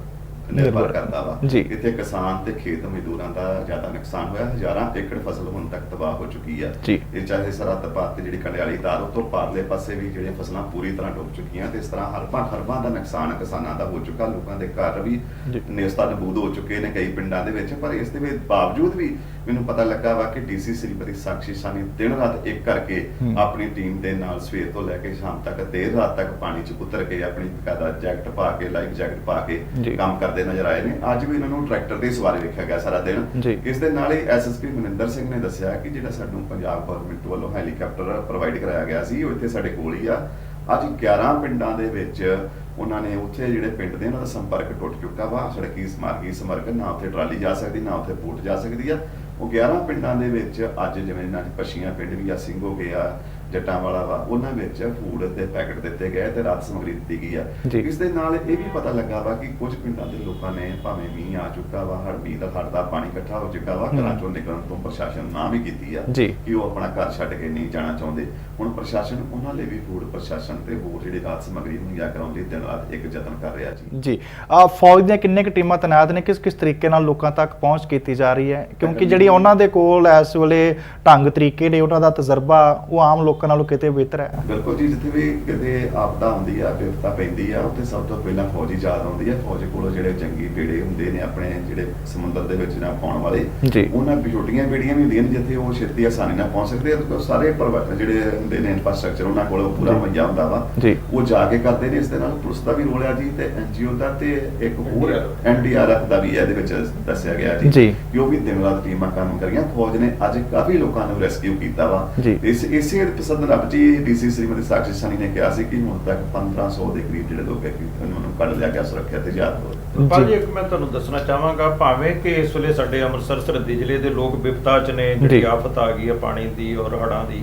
ਨਿਰਭਰ ਕਰਦਾ ਵਾ। ਇੱਥੇ ਕਿਸਾਨ ਤੇ ਖੇਤ ਮਜ਼ਦੂਰਾਂ ਦਾ ਜ਼ਿਆਦਾ ਨੁਕਸਾਨ ਹੋਇਆ ਹਜ਼ਾਰਾਂ ਏਕੜ ਫਸਲ ਹੁਣ ਤੱਕ ਤਬਾਹ ਹੋ ਚੁੱਕੀ ਆ। ਇਹ ਚਾਹੇ ਸਰਹੱਦ ਪਾਰ ਤੇ ਜਿਹੜੀ ਕੰਡਿਆਲੀ ਉਹ ਤੋਂ ਪਾਰਲੇ ਪਾਸੇ ਵੀ ਜਿਹੜੀਆਂ ਫਸਲਾਂ ਪੂਰੀ ਤਰ੍ਹਾਂ ਡੁੱਬ ਚੁੱਕੀਆਂ ਤੇ ਇਸ ਤਰ੍ਹਾਂ ਹਰਬਾਂ ਖਰਬਾਂ ਦਾ ਨੁਕਸਾਨ ਕਿਸਾਨਾਂ ਦਾ ਹੋ ਚੁੱਕਾ ਲੋਕਾਂ ਦੇ ਘਰ ਵੀ ਜੀ। ਨੇਸਤਾ ਨਬੂਦ ਹੋ ਚੁੱਕੇ ਨੇ ਕਈ ਪਿੰਡਾਂ ਦੇ ਵਿੱਚ ਪਰ ਇਸ ਦੇ ਵਿੱਚ ਬਾਵਜੂਦ ਵੀ ਮੈਨੂੰ ਪਤਾ ਲੱਗਾ ਵਾ ਕਿ ਡੀਸੀ ਸ੍ਰੀਮਤੀ ਸਾਕਸ਼ੀ ਸਾਨੀ ਦਿਨ ਰਾਤ ਇੱਕ ਕਰਕੇ। ਆਪਣੀ ਟੀਮ ਦੇ ਨਾਲ ਸਵੇਰ ਤੋਂ ਲੈ ਕੇ ਸ਼ਾਮ ਤੱਕ ਦੇਰ ਰਾਤ ਤੱਕ ਪਾਣੀ 'ਚ ਉਤਰ ਕੇ ਆਪਣੀ ਬਕਾਇਦਾ ਜੈਕਟ ਪਾ ਕੇ ਲਾਈਫ ਜੈਕਟ ਪਾ ਕੇ। ਕੰਮ ਕਰਦੇ ਨਜ਼ਰ ਆਏ ਨੇ। ਅੱਜ ਵੀ ਇਹਨਾਂ ਨੂੰ ਟਰੈਕਟਰ ਦੇ ਸਵਾਰੀ ਵੇਖਿਆ ਗਿਆ ਸਾਰਾ ਦਿਨ। ਇਸ ਦੇ ਨਾਲ ਹੀ ਐਸਐਸਪੀ ਮਨਿੰਦਰ ਸਿੰਘ ਨੇ ਦੱਸਿਆ ਕਿ ਜਿਹੜਾ ਸਾਨੂੰ ਪੰਜਾਬ ਗਵਰਨਮੈਂਟ ਵੱਲੋਂ ਹੈਲੀਕਾਪਟਰ ਪ੍ਰੋਵਾਈਡ ਕਰਾਇਆ ਗਿਆ ਸੀ ਉਹ ਇੱਥੇ ਸਾਡੇ ਕੋਲ ਹੀ ਆ। ਅੱਜ 11 ਪਿੰਡਾਂ ਦੇ ਵਿੱਚ ਉਹਨਾਂ ਨੇ ਉੱਥੇ ਜਿਹੜੇ ਪਿੰਡ ਦੇ ਉਹਨਾਂ ਦਾ ਸੰਪਰਕ ਟੁੱਟ ਚੁੱਕਾ ਵਾ। ਸੜਕੀ ਸਮਾਰਗੀ ਸੰਪਰਕ ਨਾ ਉੱਥੇ ਟਰਾਲੀ ਜਾ ਸਕਦੀ ਨਾ ਉੱਥੇ ਬੋਟ ਜਾ ਸਕਦੀ ਆ। ਉਹ 11 ਪਿੰਡਾਂ ਦੇ ਵਿੱਚ ਅੱਜ ਜਿਵੇਂ ਇਹਨਾਂ ਚ ਪਸ਼ੀਆਂ ਪਿੰਡ ਵੀ ਆ ਸਿੰਘ ਹੋ ਗਿਆ ਜੱਟਾਂ ਵਾਲਾ ਵਾ ਉਹਨਾਂ ਵਿੱਚ ਫੂਡ ਦੇ ਪੈਕਟ ਦਿੱਤੇ ਗਏ ਤੇ ਰਾਤ ਸਮਗਰੀ ਦਿੱਤੀ ਗਈ ਆ। ਇਸ ਦੇ ਨਾਲ ਇਹ ਵੀ ਪਤਾ ਲੱਗਾ ਵਾ ਕਿ ਕੁਝ ਪਿੰਡਾਂ ਦੇ ਲੋਕਾਂ ਨੇ ਭਾਵੇਂ ਮੀਂਹ ਆ ਚੁੱਕਾ ਵਾ ਹੜ ਮੀਂਹ ਦਾ ਹੜ ਦਾ ਪਾਣੀ ਇਕੱਠਾ ਹੋ ਚੁੱਕਾ ਵਾ ਘਰਾਂ। ਚੋਂ ਨਿਕਲਣ ਤੋਂ ਪ੍ਰਸ਼ਾਸਨ ਨਾ ਵੀ ਕੀਤੀ ਆ। ਕਿ ਉਹ ਆਪਣਾ ਘਰ ਛੱਡ ਕੇ ਨਹੀਂ ਜਾਣਾ ਚਾਹੁੰਦੇ ਹੁਣ ਪ੍ਰਸ਼ਾਸਨ ਉਹਨਾਂ ਲਈ ਵੀ ਫੂਡ ਪ੍ਰਸ਼ਾਸਨ ਤੇ ਹੋਰ ਜਿਹੜੀ ਰਾਤ ਸਮਗਰੀ ਮੁਹੱਈਆ ਕਰਾਉਣ ਲਈ ਦਿਨ ਰਾਤ ਇੱਕ ਯਤਨ ਕਰ ਰਿਹਾ ਜੀ ਜੀ ਆ ਫੌਜ ਦੀਆਂ ਕਿੰਨੇ ਕੁ ਟੀਮਾਂ ਤੈਨਾਤ ਨੇ ਕਿਸ ਕਿਸ ਤਰੀਕੇ ਨਾਲ ਲੋਕਾਂ ਤੱਕ ਪਹੁੰਚ ਕੀਤੀ ਜਾ ਰਹੀ ਹੈ ਕਿਉਂਕਿ ਜਿਹੜੀ ਉਹਨਾਂ ਦੇ ਕੋਲ ਇਸ ਵੇਲੇ ਢੰਗ ਤਰੀਕੇ ਨੇ ਉਹਨਾਂ ਦਾ ਤਜਰਬਾ ਉਹ ਆਮ ਲੋਕਾਂ ਨਾਲੋਂ ਕਿਤੇ ਬਿਹਤਰ ਹੈ ਬਿਲਕੁਲ ਜੀ ਜਿੱਥੇ ਵੀ ਕਿਤੇ ਆਪਦਾ ਹੁੰਦੀ ਆ ਵਿਪਤਾ ਪੈਂਦੀ ਆ ਉੱਥੇ ਸਭ ਤੋਂ ਪਹਿਲਾਂ ਫੌਜੀ ਯਾਦ ਆਉਂਦੀ ਆ ਫੌਜ ਕੋਲ ਜਿਹੜੇ ਜੰਗੀ ਬੇੜੇ ਹੁੰਦੇ ਨੇ ਆਪਣੇ ਜਿਹੜੇ ਸਮੁੰਦਰ ਦੇ ਵਿੱਚ ਨਾ ਪਾਉਣ ਵਾਲੇ। ਉਹਨਾਂ ਵੀ ਛੋਟੀਆਂ ਬੇੜੀਆਂ ਵੀ ਹੁੰਦੀਆਂ ਨੇ ਜਿੱਥੇ ਉਹ ਛੇਤੀ ਆਸਾਨੀ ਨਾਲ ਪਹੁੰਚ ਸਕਦੇ ਆ ਤੇ ਸਾਰੇ ਜਿਹੜੇ ਹੁੰਦੇ ਨੇ ਇਨਫਰਾਸਟ੍ਰਕਚਰ ਉਹਨਾਂ ਕੋਲ ਪੂਰਾ ਜੀ। ਮੁਹੱਈਆ ਹੁੰਦਾ ਵਾ। ਉਹ ਜਾ ਕੇ ਕਰਦੇ ਨੇ ਇਸ ਦੇ ਨਾਲ ਪੁਲਿਸ ਦਾ ਵੀ ਰੋਲ ਆ ਜੀ ਤੇ ਐਨਜੀਓ ਦਾ ਤੇ ਇੱਕ ਹੋਰ ਐਨਡੀਆਰਐਫ ਦਾ ਵੀ ਇਹਦੇ ਵਿੱਚ ਦੱਸਿਆ ਗਿਆ ਜੀ ਜੀ। ਕਿ ਉਹ ਵੀ ਦਿਨ ਰਾਤ ਟੀਮਾਂ ਕੰਮ ਕਰੀਆਂ ਫੌਜ ਨੇ ਅੱਜ ਕਾਫੀ ਲੋਕਾਂ ਨੂੰ ਰੈਸਕਿਊ ਕੀਤਾ ਵਾ। ਇਸ ਇਸੇ ਪਸੰਦ ਰੱਬ ਜੀ ਡੀਸੀ ਸ੍ਰੀਮਤੀ ਸਾਕਸ਼ੀ ਸਾਨੀ ਨੇ ਕਿਹਾ ਸੀ ਕਿ ਹੁਣ ਤੱਕ 1500 ਦੇ ਕਰੀਬ ਜਿਹੜੇ ਲੋਕ ਹੈ ਕਿ ਉਹਨਾਂ ਨੂੰ ਕੱਢ ਲਿਆ ਗਿਆ ਸੁਰੱਖਿਆ ਤੇ ਯਾਦ ਹੋ ਪਰ ਜੀ। ਜੀ ਇੱਕ ਮੈਂ ਤੁਹਾਨੂੰ ਦੱਸਣਾ ਚਾਹਾਂਗਾ ਭਾਵੇਂ ਕਿ ਇਸ ਵੇਲੇ ਸਾਡੇ ਅੰਮ੍ਰਿਤਸਰ ਸਰਹੱਦੀ ਜ਼ਿਲ੍ਹੇ ਦੇ ਲੋਕ ਵਿਪਤਾ 'ਚ ਨੇ ਜਿਹੜੀ। ਆਫਤ ਆ ਗਈ ਹੈ ਪਾਣੀ ਦੀ ਔਰ ਹੜ੍ਹਾਂ ਦੀ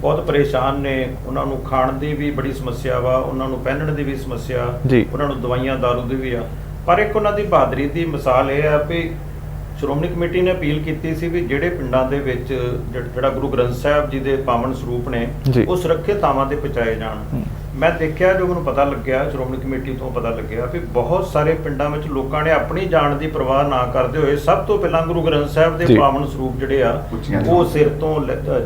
ਬਹੁਤ ਪਰੇਸ਼ਾਨ ਨੇ ਉਹਨਾਂ ਨੂੰ ਖਾਣ ਦੀ ਵੀ ਬੜੀ ਸਮੱਸਿਆ ਵਾ ਉਹਨਾਂ ਨੂੰ ਪਹਿਨਣ ਦੀ ਵੀ ਸਮੱਸਿਆ। ਉਹਨਾਂ ਨੂੰ ਦਵਾਈਆਂ ਦਾਰੂ ਦੀ ਵੀ ਆ ਪਰ ਇੱਕ ਉਹਨਾਂ ਦੀ ਬਹਾਦਰੀ ਦੀ ਮਿਸਾਲ ਇਹ ਆ ਵੀ ਸ਼੍ਰੋਮਣੀ ਕਮੇਟੀ ਨੇ ਅਪੀਲ ਕੀਤੀ ਸੀ ਵੀ ਜਿਹੜੇ ਪਿੰਡਾਂ ਦੇ ਵਿੱਚ ਜਿਹ- ਜਿਹੜਾ ਗੁਰੂ ਗ੍ਰੰਥ ਸਾਹਿਬ ਜੀ ਦੇ ਪਾਵਨ ਸਰੂਪ ਨੇ। ਉਹ ਸੁਰੱਖਿਅਤ ਥਾਵਾਂ ਤੇ ਪਹੁੰਚਾਏ ਜਾਣ। ਮੈਂ ਦੇਖਿਆ ਜੋ ਮੈਨੂੰ ਪਤਾ ਲੱਗਿਆ ਸ਼੍ਰੋਮਣੀ ਕਮੇਟੀ ਤੋਂ ਪਤਾ ਲੱਗਿਆ ਵੀ ਬਹੁਤ ਸਾਰੇ ਪਿੰਡਾਂ ਵਿੱਚ ਲੋਕਾਂ ਨੇ ਆਪਣੀ ਜਾਨ ਦੀ ਪਰਵਾਹ ਨਾ ਕਰਦੇ ਹੋਏ ਸਭ ਤੋਂ ਪਹਿਲਾਂ ਗੁਰੂ ਗ੍ਰੰਥ ਸਾਹਿਬ ਦੇ। ਪਾਵਨ ਸਰੂਪ ਜਿਹੜੇ ਆ ਉਹ ਸਿਰ ਤੋਂ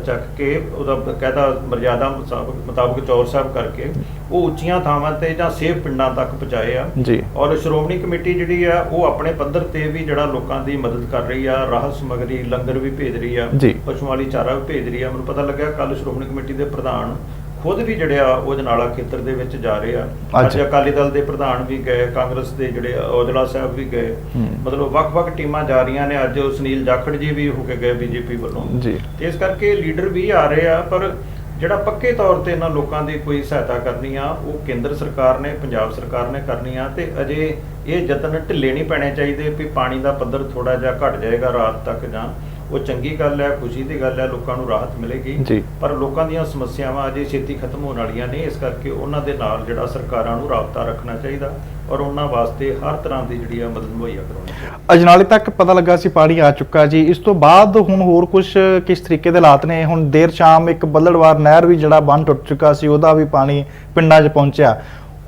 ਚੱਕ ਕੇ ਉਹਦਾ ਬਕਾਇਦਾ ਮਰਜ਼ਾਦਾ ਮੁਤਾਬਕ ਮੁਤਾਬਕ ਚੌਰ ਸਾਹਿਬ ਕਰਕੇ ਉਹ ਉੱਚੀਆਂ ਥਾਵਾਂ ਤੇ ਜਾਂ ਸੇਫ ਪਿੰਡਾਂ ਤੱਕ ਪਹੁੰਚਾਏ ਆ ਔਰ ਸ਼੍ਰੋਮਣੀ ਕਮੇਟੀ ਜਿਹੜੀ ਆ ਉਹ ਆਪਣੇ ਪੱਧਰ ਤੇ ਵੀ ਜਿਹੜਾ ਲੋਕਾਂ ਦੀ ਮਦਦ ਕਰ ਰਹੀ ਆ ਰਾਹਤ ਸਮਗਰੀ ਲੰਗਰ ਵੀ ਭੇਜ ਰਹੀ ਆ ਜੀ। ਪਸ਼ੂਆਂ ਵਾਲੀ ਚਾਰਾ ਵੀ ਭੇਜ ਰਹੀ ਆ ਮੈਨੂੰ ਪਤਾ ਲੱਗਿਆ ਕੱਲ ਸ਼੍ਰੋਮਣੀ ਕਮੇਟੀ ਦੇ ਪ੍ਰਧਾਨ ਖੁਦ ਵੀ ਜਿਹੜੇ ਆ ਉਹ ਜਨਾਲਾ ਖੇਤਰ ਦੇ ਵਿੱਚ ਜਾ ਰਹੇ ਆ। ਅੱਜ ਅਕਾਲੀ ਦਲ ਦੇ ਪ੍ਰਧਾਨ ਵੀ ਗਏ ਕਾਂਗਰਸ ਦੇ ਜਿਹੜੇ ਔਜਲਾ ਸਾਹਿਬ ਵੀ ਗਏ। ਮਤਲਬ ਵੱਖ-ਵੱਖ ਟੀਮਾਂ ਜਾ ਰਹੀਆਂ ਨੇ। ਅੱਜ ਸੁਨੀਲ ਜਾਖੜ ਜੀ ਵੀ ਹੋ ਕੇ ਗਏ ਬੀਜੇਪੀ ਵੱਲੋਂ। ਜੀ। ਇਸ ਕਰਕੇ ਲੀਡਰ ਵੀ ਆ ਰਹੇ ਆ ਪਰ ਜਿਹੜਾ ਪੱਕੇ ਤੌਰ ਤੇ ਇਹਨਾਂ ਲੋਕਾਂ ਦੀ ਕੋਈ ਸਹਾਇਤਾ ਕਰਨੀ ਆ ਉਹ ਕੇਂਦਰ ਸਰਕਾਰ ਨੇ ਪੰਜਾਬ ਸਰਕਾਰ ਨੇ ਕਰਨੀ ਆ ਤੇ ਅਜੇ ਇਹ ਯਤਨ ਢਿੱਲੇ ਨਹੀਂ ਪੈਣੇ ਚਾਹੀਦੇ ਵੀ ਪਾਣੀ ਦਾ ਪੱਧਰ ਥੋੜਾ ਜਿਹਾ ਘਟ ਜਾਏਗਾ ਰਾਤ ਤੱਕ ਜਾਂ ਉਹ ਚੰਗੀ ਗੱਲ ਹੈ ਖੁਸ਼ੀ ਦੀ ਗੱਲ ਹੈ ਲੋਕਾਂ ਨੂੰ ਰਾਹਤ ਮਿਲੇਗੀ। ਪਰ ਲੋਕਾਂ ਦੀਆਂ ਸਮੱਸਿਆਵਾਂ ਅਜੇ ਛੇਤੀ ਖਤਮ ਹੋਣ ਵਾਲੀਆਂ ਨੇ ਇਸ ਕਰਕੇ ਉਹਨਾਂ ਦੇ ਨਾਲ ਜਿਹੜਾ ਸਰਕਾਰਾਂ ਨੂੰ ਰਾਬਤਾ ਰੱਖਣਾ ਚਾਹੀਦਾ ਔਰ ਉਹਨਾਂ ਵਾਸਤੇ ਹਰ ਤਰ੍ਹਾਂ ਦੀ ਜਿਹੜੀ ਆ ਮਦਦ ਮੁਹੱਈਆ ਕਰਾਉਣੀ ਅਜਨਾਲੇ ਤੱਕ ਪਤਾ ਲੱਗਾ ਸੀ ਪਾਣੀ ਆ ਚੁੱਕਾ ਜੀ। ਇਸ ਤੋਂ ਬਾਅਦ ਹੁਣ ਹੋਰ ਕੁਝ ਕਿਸ ਤਰੀਕੇ ਦੇ ਹਾਲਾਤ ਨੇ? ਹੁਣ ਦੇਰ ਸ਼ਾਮ ਇੱਕ ਬੱਲੜਵਾਰ ਨਹਿਰ ਵੀ ਜਿਹੜਾ ਬੰਨ ਟੁੱਟ ਚੁੱਕਾ ਸੀ ਉਹਦਾ ਵੀ ਪਾਣੀ ਪਿੰਡਾਂ 'ਚ ਪਹੁੰਚਿਆ।